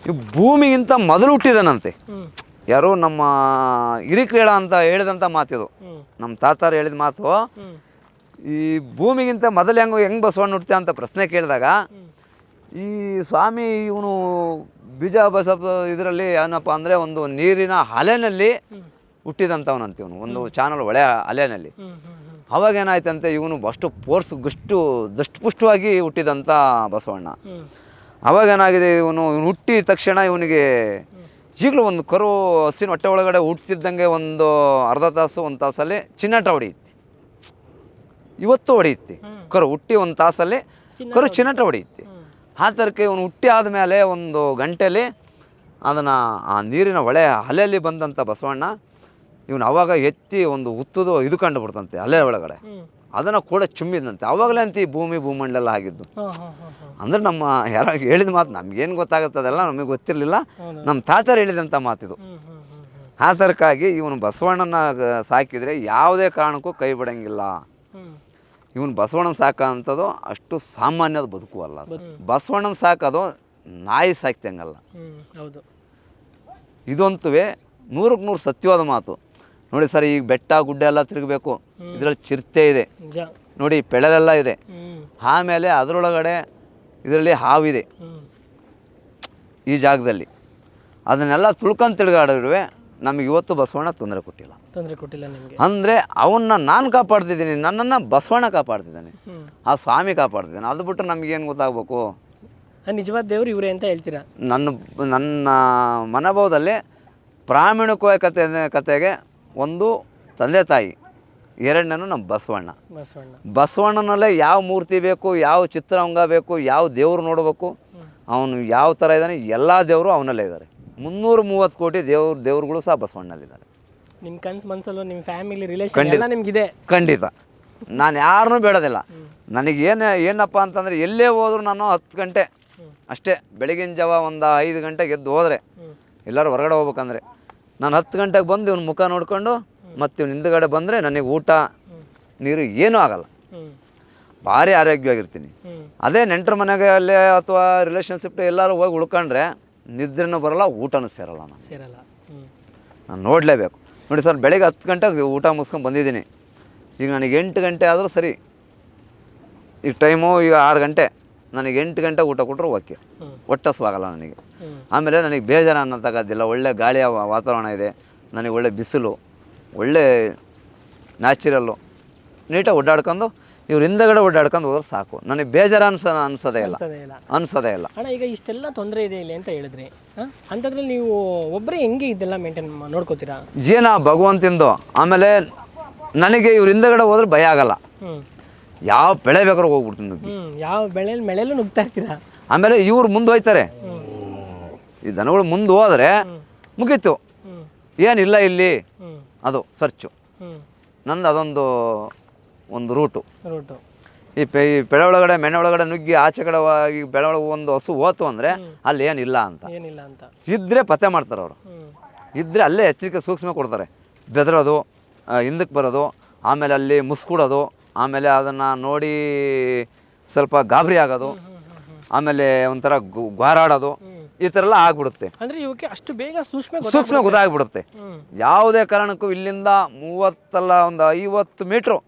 ಇವು ಭೂಮಿಗಿಂತ ಮೊದಲು ಹುಟ್ಟಿದನಂತೆ. ಯಾರು ನಮ್ಮ ಹಿರಿಕ್ರೀಳ ಅಂತ ಹೇಳಿದಂಥ ಮಾತಿದು ನಮ್ಮ ತಾತಾರು ಹೇಳಿದ ಮಾತು ಈ ಭೂಮಿಗಿಂತ ಮೊದಲು ಹೆಂಗೆ ಹೆಂಗೆ ಬಸವಣ್ಣ ಹುಡ್ತೀಯ ಅಂತ ಪ್ರಶ್ನೆ ಕೇಳಿದಾಗ ಈ ಸ್ವಾಮಿ ಇವನು ಬೀಜ ಬಸಪ್ಪ ಇದರಲ್ಲಿ ಏನಪ್ಪ ಅಂದರೆ ಒಂದು ನೀರಿನ ಅಲೆನಲ್ಲಿ ಹುಟ್ಟಿದಂಥವನಂತ ಇವನು ಒಂದು ಚಾನಲ್ ಒಳೆ ಅಲೆನಲ್ಲಿ. ಅವಾಗ ಏನಾಯ್ತಂತೆ ಇವನು ಅಷ್ಟು ಫೋರ್ಸ್ ಗುಷ್ಟು ದಷ್ಟಪುಷ್ಟವಾಗಿ ಹುಟ್ಟಿದಂಥ ಬಸವಣ್ಣ. ಅವಾಗೇನಾಗಿದೆ ಅವಾಗ ಏನಾಗಿದೆ ಇವನು ಇವನು ಹುಟ್ಟಿದ ತಕ್ಷಣ ಇವನಿಗೆ ಈಗಲೂ ಒಂದು ಕರು ಹಸಿನ ಹೊಟ್ಟೆ ಒಳಗಡೆ ಹುಟ್ಟಿಸಿದ್ದಂಗೆ ಒಂದು ಅರ್ಧ ತಾಸು ಒಂದು ತಾಸಲ್ಲಿ ಚಿನ್ನಾಟ ಹೊಡೆಯುತ್ತೆ. ಇವತ್ತು ಹೊಡೆಯುತ್ತೆ. ಕರು ಹುಟ್ಟಿ ಒಂದು ತಾಸಲ್ಲಿ ಕರು ಚಿನ್ನಾಟ ಹೊಡೆಯುತ್ತೆ. ಆ ಥರಕ್ಕೆ ಇವನು ಹುಟ್ಟಿ ಆದಮೇಲೆ ಒಂದು ಗಂಟೆಯಲ್ಲಿ ಅದನ್ನು ಆ ನೀರಿನ ಹೊಳೆ ಅಲೆಯಲ್ಲಿ ಬಂದಂಥ ಬಸವಣ್ಣ ಇವನು ಅವಾಗ ಎತ್ತಿ ಒಂದು ಹುತ್ತದು ಇದು ಕಂಡು ಬಿಡ್ತಂತೆ ಅಲೆ ಒಳಗಡೆ. ಅದನ್ನು ಕೂಡ ಚುಮ್ಮಿದಂತೆ ಅವಾಗಲೇ ಅಂತ ಈ ಭೂಮಿ ಭೂಮಂಡಲ ಆಗಿದ್ದು. ಅಂದ್ರೆ ನಮ್ಮ ಯಾರೋ ಹೇಳಿದ ಮಾತು ನಮ್ಗೇನು ಗೊತ್ತಾಗುತ್ತದೆಲ್ಲ ನಮಗೆ ಗೊತ್ತಿರಲಿಲ್ಲ. ನಮ್ಮ ತಾತರು ಹೇಳಿದಂಥ ಮಾತಿದು. ಆ ಥರಕ್ಕಾಗಿ ಇವನು ಬಸವಣ್ಣನ ಸಾಕಿದರೆ ಯಾವುದೇ ಕಾರಣಕ್ಕೂ ಕೈ ಬಿಡಂಗಿಲ್ಲ. ಇವನು ಬಸವಣ್ಣನ ಸಾಕೋಂಥದ್ದು ಅಷ್ಟು ಸಾಮಾನ್ಯದ ಬದುಕು ಅಲ್ಲ ಬಸವಣ್ಣನ ಸಾಕೋದು ನಾಯಿ ಸಾಕ್ತಂಗಲ್ಲ. ಇದಂತೂ ನೂರಕ್ಕೆ ನೂರು ಸತ್ಯವಾದ ಮಾತು. ನೋಡಿ ಸರ್ ಈಗ ಬೆಟ್ಟ ಗುಡ್ಡ ಎಲ್ಲ ತಿರುಗಬೇಕು. ಇದರಲ್ಲಿ ಚಿರತೆ ಇದೆ. ನೋಡಿ ಪೆಳಲೆಲ್ಲ ಇದೆ. ಆಮೇಲೆ ಅದರೊಳಗಡೆ ಇದರಲ್ಲಿ ಹಾವಿದೆ. ಈ ಜಾಗದಲ್ಲಿ. ಅದನ್ನೆಲ್ಲ ತುಳ್ಕೊಂಡು ತಿರುಗಾಡಿರುವೆ ನಮಗೆ ಇವತ್ತು ಬಸವಣ್ಣ ತೊಂದರೆ ಕೊಟ್ಟಿಲ್ಲ. ತೊಂದರೆ ಕೊಟ್ಟಿಲ್ಲ ನಿಮಗೆ? ಅಂದರೆ ಅವನ್ನ ನಾನು ಕಾಪಾಡ್ತಿದ್ದೀನಿ ನನ್ನನ್ನು ಬಸವಣ್ಣ ಕಾಪಾಡ್ತಿದ್ದಾನೆ. ಆ ಸ್ವಾಮಿ ಕಾಪಾಡ್ತಿದ್ದಾನೆ. ಅದು ಬಿಟ್ಟು ನಮಗೇನು ಗೊತ್ತಾಗಬೇಕು? ನಿಜವಾದ ದೇವರು ಇವರೇ ಅಂತ ಹೇಳ್ತೀರಾ? ನನ್ನ ನನ್ನ ಮನೋಭಾವದಲ್ಲಿ ಪ್ರಾಮಾಣಿಕವಾಗಿ ಕತೆ ಕತೆಗೆ ಒಂದು ತಂದೆ ತಾಯಿ ಎರಡನೇನು ನಮ್ಮ ಬಸವಣ್ಣ. ಬಸವಣ್ಣ. ಬಸವಣ್ಣನಲ್ಲೇ ಯಾವ ಮೂರ್ತಿ ಬೇಕು ಯಾವ ಚಿತ್ರರಂಗ ಬೇಕು ಯಾವ ದೇವ್ರು ನೋಡಬೇಕು ಅವನು ಯಾವ ಥರ ಇದ್ದಾನೆ ಎಲ್ಲ ದೇವರು ಅವನಲ್ಲೇ ಇದ್ದಾರೆ. ಮುನ್ನೂರ ಮೂವತ್ತು ಕೋಟಿ ದೇವ್ರ ದೇವ್ರುಗಳು ಸಹ ಬಸವಣ್ಣಲ್ಲಿದ್ದಾರೆ. ನಿಮ್ಮ ಕನ್ಸು ಮನಸ್ಸಲ್ಲೂ ನಿಮ್ಮ ಫ್ಯಾಮಿಲಿ ರಿಲೇಷನ್ ಎಲ್ಲ ನಿಮಗಿದೆ. ಖಂಡಿತ. ನಾನು ಯಾರನ್ನೂ ಬೇಡೋದಿಲ್ಲ. ನನಗೆ ಏನು ಏನಪ್ಪ ಅಂತಂದರೆ ಎಲ್ಲೇ ಹೋದ್ರು ನಾನು ಹತ್ತು ಗಂಟೆ ಅಷ್ಟೇ ಬೆಳಗಿನ ಜಾವ ಒಂದು ಐದು ಗಂಟೆಗೆ ಎದ್ದು ಹೋದರೆ ಎಲ್ಲರೂ ಹೊರಗಡೆ ಹೋಗ್ಬೇಕಂದ್ರೆ ನಾನು ಹತ್ತು ಗಂಟೆಗೆ ಬಂದು ಇವ್ನ ಮುಖ ನೋಡಿಕೊಂಡು ಮತ್ತು ಇವ್ನ ಹಿಂದ್ಗಡೆ ಬಂದರೆ ನನಗೆ ಊಟ ನೀರು ಏನೂ ಆಗಲ್ಲ. ಭಾರಿ ಆರೋಗ್ಯವಾಗಿರ್ತೀನಿ. ಅದೇ ನೆಂಟರ ಮನೆಗೆ ಅಲ್ಲೇ ಅಥವಾ ರಿಲೇಷನ್ಶಿಪ್ ಎಲ್ಲರೂ ಹೋಗಿ ಉಳ್ಕೊಂಡ್ರೆ ನಿದ್ರೆನೂ ಬರಲ್ಲ ಊಟನೂ ಸೇರಲ್ಲ ನಾನು. ಸೇರಲ್ಲ. ನಾನು ನೋಡಲೇಬೇಕು. ನೋಡಿ ಸರ್ ಬೆಳಗ್ಗೆ ಹತ್ತು ಗಂಟೆಗೆ ಊಟ ಮುಗಿಸ್ಕೊಂಡು ಬಂದಿದ್ದೀನಿ. ಈಗ ನನಗೆ ಎಂಟು ಗಂಟೆ ಆದರೂ ಸರಿ. ಈಗ ಟೈಮು ಈಗ ಆರು ಗಂಟೆ. ನನಗೆ ಎಂಟು ಗಂಟೆ ಊಟ ಕೊಟ್ಟರು ಓಕೆ. ಹೊಟ್ಟಸ್ವಾಗಲ್ಲ ನನಗೆ. ಆಮೇಲೆ ನನಗೆ ಬೇಜಾರು ಅನ್ನೋದಾಗೋದಿಲ್ಲ ಒಳ್ಳೆ ಗಾಳಿಯ ವಾತಾವರಣ ಇದೆ ನನಗೆ ಒಳ್ಳೆ ಬಿಸಿಲು ಒಳ್ಳೆ ನ್ಯಾಚುರಲ್ಲು. ನೀಟಾಗಿ ಓಡಾಡ್ಕೊಂಡು ಇವ್ರ ಹಿಂದಗಡೆ ಓಡಾಡ್ಕೊಂಡು ಹೋದ್ರೆ ಸಾಕು. ನನಗೆ ಬೇಜಾರು ಅನ್ಸ ಅನ್ಸೋದೇ ಇಲ್ಲ. ಅನ್ಸೋದೇ ಇಲ್ಲ. ಅಣ್ಣ ಈಗ ಇಷ್ಟೆಲ್ಲ ತೊಂದರೆ ಇದೆ ಇಲ್ಲಿ ಅಂತ ಹೇಳಿದ್ರಿ. ಅಂಥದ್ರಲ್ಲಿ ನೀವು ಒಬ್ಬರೇ ಹೆಂಗೆ ಇದೆಲ್ಲ ಮೇಂಟೈನ್ ನೋಡ್ಕೋತೀರಾ? ಜೀವನ ಭಗವಂತಿಂದು. ಆಮೇಲೆ ನನಗೆ ಇವ್ರ ಹಿಂದಗಡೆ ಹೋದ್ರೆ ಭಯ ಆಗಲ್ಲ. ಯಾವ ಬೆಳೆ ಬೇಕಾದ್ರೂ ಹೋಗ್ಬಿಡ್ತೀನಿ ಯಾವ ಬೆಳೆ ಮಳೆಯಲ್ಲೂ ನುಗ್ತಾ ಇರ್ತೀರಾ? ಆಮೇಲೆ ಇವ್ರು ಮುಂದೆ ಹೋಯ್ತಾರೆ. ಈ ದನಗಳು ಮುಂದೆ ಹೋದರೆ ಮುಗೀತು. ಏನಿಲ್ಲ ಇಲ್ಲಿ. ಅದು ಸರ್ಚು. ನಂದು ಅದೊಂದು ಒಂದು ರೂಟು. ರೂಟು. ಈ ಪೆ ಈ ಬೆಳೆ ಒಳಗಡೆ ಮೆಣೆ ಒಳಗಡೆ ನುಗ್ಗಿ ಆಚೆ ಕಡೆ ಈ ಬೆಳೆ ಒಳಗೆ ಒಂದು ಹಸು ಹೋತು ಅಂದರೆ ಅಲ್ಲಿ ಏನಿಲ್ಲ ಅಂತ. ಏನಿಲ್ಲ ಅಂತ. ಇದ್ದರೆ ಪತ್ತೆ ಮಾಡ್ತಾರೆ ಅವರು. ಇದ್ದರೆ ಅಲ್ಲೇ ಎಚ್ಚರಿಕೆ ಸೂಕ್ಷ್ಮ ಕೊಡ್ತಾರೆ. ಬೆದರೋದು ಹಿಂದಕ್ಕೆ ಬರೋದು ಆಮೇಲೆ ಅಲ್ಲಿ ಮುಸ್ಕೊಡೋದು ಆಮೇಲೆ ಅದನ್ನು ನೋಡಿ ಸ್ವಲ್ಪ ಗಾಬರಿ ಆಗೋದು. ಆಮೇಲೆ ಒಂಥರ ಗು- ಗ್ವಾರಾಡೋದು ಈ ಥರ ಎಲ್ಲ ಆಗ್ಬಿಡುತ್ತೆ. ಅಂದ್ರೆ ಇವಕ್ಕೆ ಅಷ್ಟು ಬೇಗ ಸೂಕ್ಷ್ಮ ಸೂಕ್ಷ್ಮ ಗೊತ್ತಾಗ್ಬಿಡುತ್ತೆ. ಹ್ಮ್. ಯಾವುದೇ ಕಾರಣಕ್ಕೂ ಇಲ್ಲಿಂದ ಮೂವತ್ತಲ್ಲ ಒಂದು ಐವತ್ತು ಮೀಟ್ರು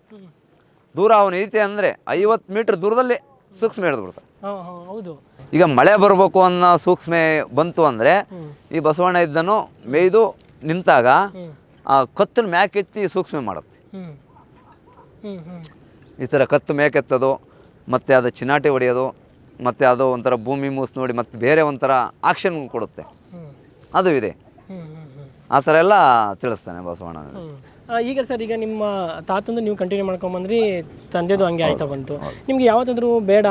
ದೂರ ಅವನು ಐತೆ ಅಂದರೆ ಐವತ್ತು ಮೀಟ್ರ್ ದೂರದಲ್ಲಿ ಸೂಕ್ಷ್ಮ ಹಿಡಿದ್ಬಿಡ್ತಾನೆ ಬಿಡುತ್ತೆ ಹಾ ಹೌದು. ಈಗ ಮಳೆ ಬರಬೇಕು ಅನ್ನೋ ಸೂಕ್ಷ್ಮ ಬಂತು ಅಂದರೆ ಹ್ಮ್. ಈ ಬಸವಣ್ಣ ಇದ್ದನು ಮೇಯ್ದು ನಿಂತಾಗ ಹ್ಮ್. ಆ ಕತ್ತನ್ನು ಮ್ಯಾಕೆತ್ತಿ ಸೂಕ್ಷ್ಮ ಮಾಡುತ್ತೆ. ಹ್ಮ್. ಹ್ಮ್ ಹ್ಮ್. ಈ ಥರ ಕತ್ತು ಮೇಕೆತ್ತೋದು ಮತ್ತು ಅದು ಚಿನಾಟಿ ಹೊಡೆಯೋದು ಮತ್ತು ಅದು ಒಂಥರ ಭೂಮಿ ಮೂಸ್ ನೋಡಿ ಮತ್ತು ಬೇರೆ ಒಂಥರ ಆಕ್ಷನ್ ಕೊಡುತ್ತೆ. ಅದು ಇದೆ. ಆ ಥರ ಎಲ್ಲ ತಿಳಿಸ್ತಾನೆ ಬಸವಣ್ಣ. ಈಗ ಸರ್ ಈಗ ನಿಮ್ಮ ತಾತಂದು ನೀವು ಕಂಟಿನ್ಯೂ ಮಾಡ್ಕೊಂಬಂದ್ರಿ ತಂದೆದು ಹಂಗೆ ಆಯ್ತಾ ಬಂತು. ನಿಮ್ಗೆ ಯಾವತ್ತಾದರೂ ಬೇಡ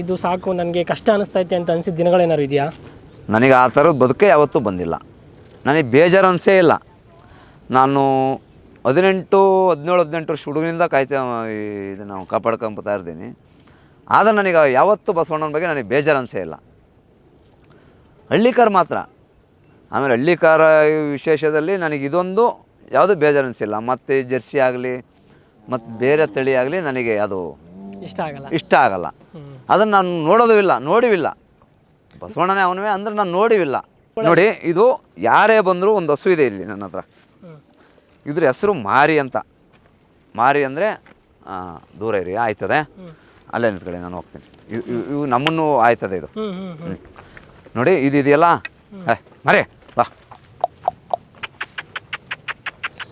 ಇದು ಸಾಕು ನನಗೆ ಕಷ್ಟ ಅನಿಸ್ತೈತೆ ಅಂತ ಅನಿಸಿದ ದಿನಗಳೇನಾರು ಇದೆಯಾ? ನನಗೆ ಆ ಥರದ ಬದುಕೆ ಯಾವತ್ತೂ ಬಂದಿಲ್ಲ. ನನಗೆ ಬೇಜಾರು ಅನಿಸೇ ಇಲ್ಲ. ನಾನು ಹದಿನೆಂಟು ಹದಿನೇಳು ಹದಿನೆಂಟು ವರ್ಷ ಹುಡುಗನಿಂದ ಕಾಯ್ತಾ ಇದನ್ನು ನಾವು ಕಾಪಾಡ್ಕೊಂಬತ್ತಾ ಇರ್ತೀನಿ. ಆದರೆ ನನಗೆ ಯಾವತ್ತೂ ಬಸವಣ್ಣನ ಬಗ್ಗೆ ನನಗೆ ಬೇಜಾರು ಅನಿಸೇ ಇಲ್ಲ. ಹಳ್ಳಿಕಾರ ಮಾತ್ರ. ಆಮೇಲೆ ಹಳ್ಳಿಕಾರ ವಿಶೇಷದಲ್ಲಿ ನನಗೆ ಇದೊಂದು ಯಾವುದೂ ಬೇಜಾರು ಅನಿಸಿಲ್ಲ ಮತ್ತು ಜರ್ಸಿ ಆಗಲಿ ಮತ್ತು ಬೇರೆ ತಳಿ ಆಗಲಿ ನನಗೆ ಅದು ಇಷ್ಟ ಆಗಲ್ಲ. ಇಷ್ಟ ಆಗಲ್ಲ. ಅದನ್ನು ನಾನು ನೋಡೋದು ಇಲ್ಲ ನೋಡಿವಿಲ್ಲ ಬಸವಣ್ಣನೇ ಅವನವೇ ಅಂದ್ರೆ ನಾನು ನೋಡಿವಿಲ್ಲ ನೋಡಿ ಇದು ಯಾರೇ ಬಂದರೂ ಒಂದು ಹಸು ಇದೆ ಇಲ್ಲಿ ನನ್ನ ಹತ್ರ. ಇದ್ರ ಹೆಸರು ಮಾರಿ ಅಂತ. ಮಾರಿ ಅಂದರೆ ದೂರ ಇರಿ ಆಯ್ತದೆ. ಅಲ್ಲೇ ನಿಂತ್ಕೊಳ್ಳಿ ನಾನು ಹೋಗ್ತೀನಿ. ಇವು ಇವು- ಇವು ನಮ್ಮನ್ನು ಆಯ್ತದೆ ಇದು. ಹ್ಮ್ ಹ್ಮ್ ಹ್ಮ್. ನೋಡಿ ಇದು ಇದೆಯಲ್ಲ? ಏ ಮರೆ ಬಾ.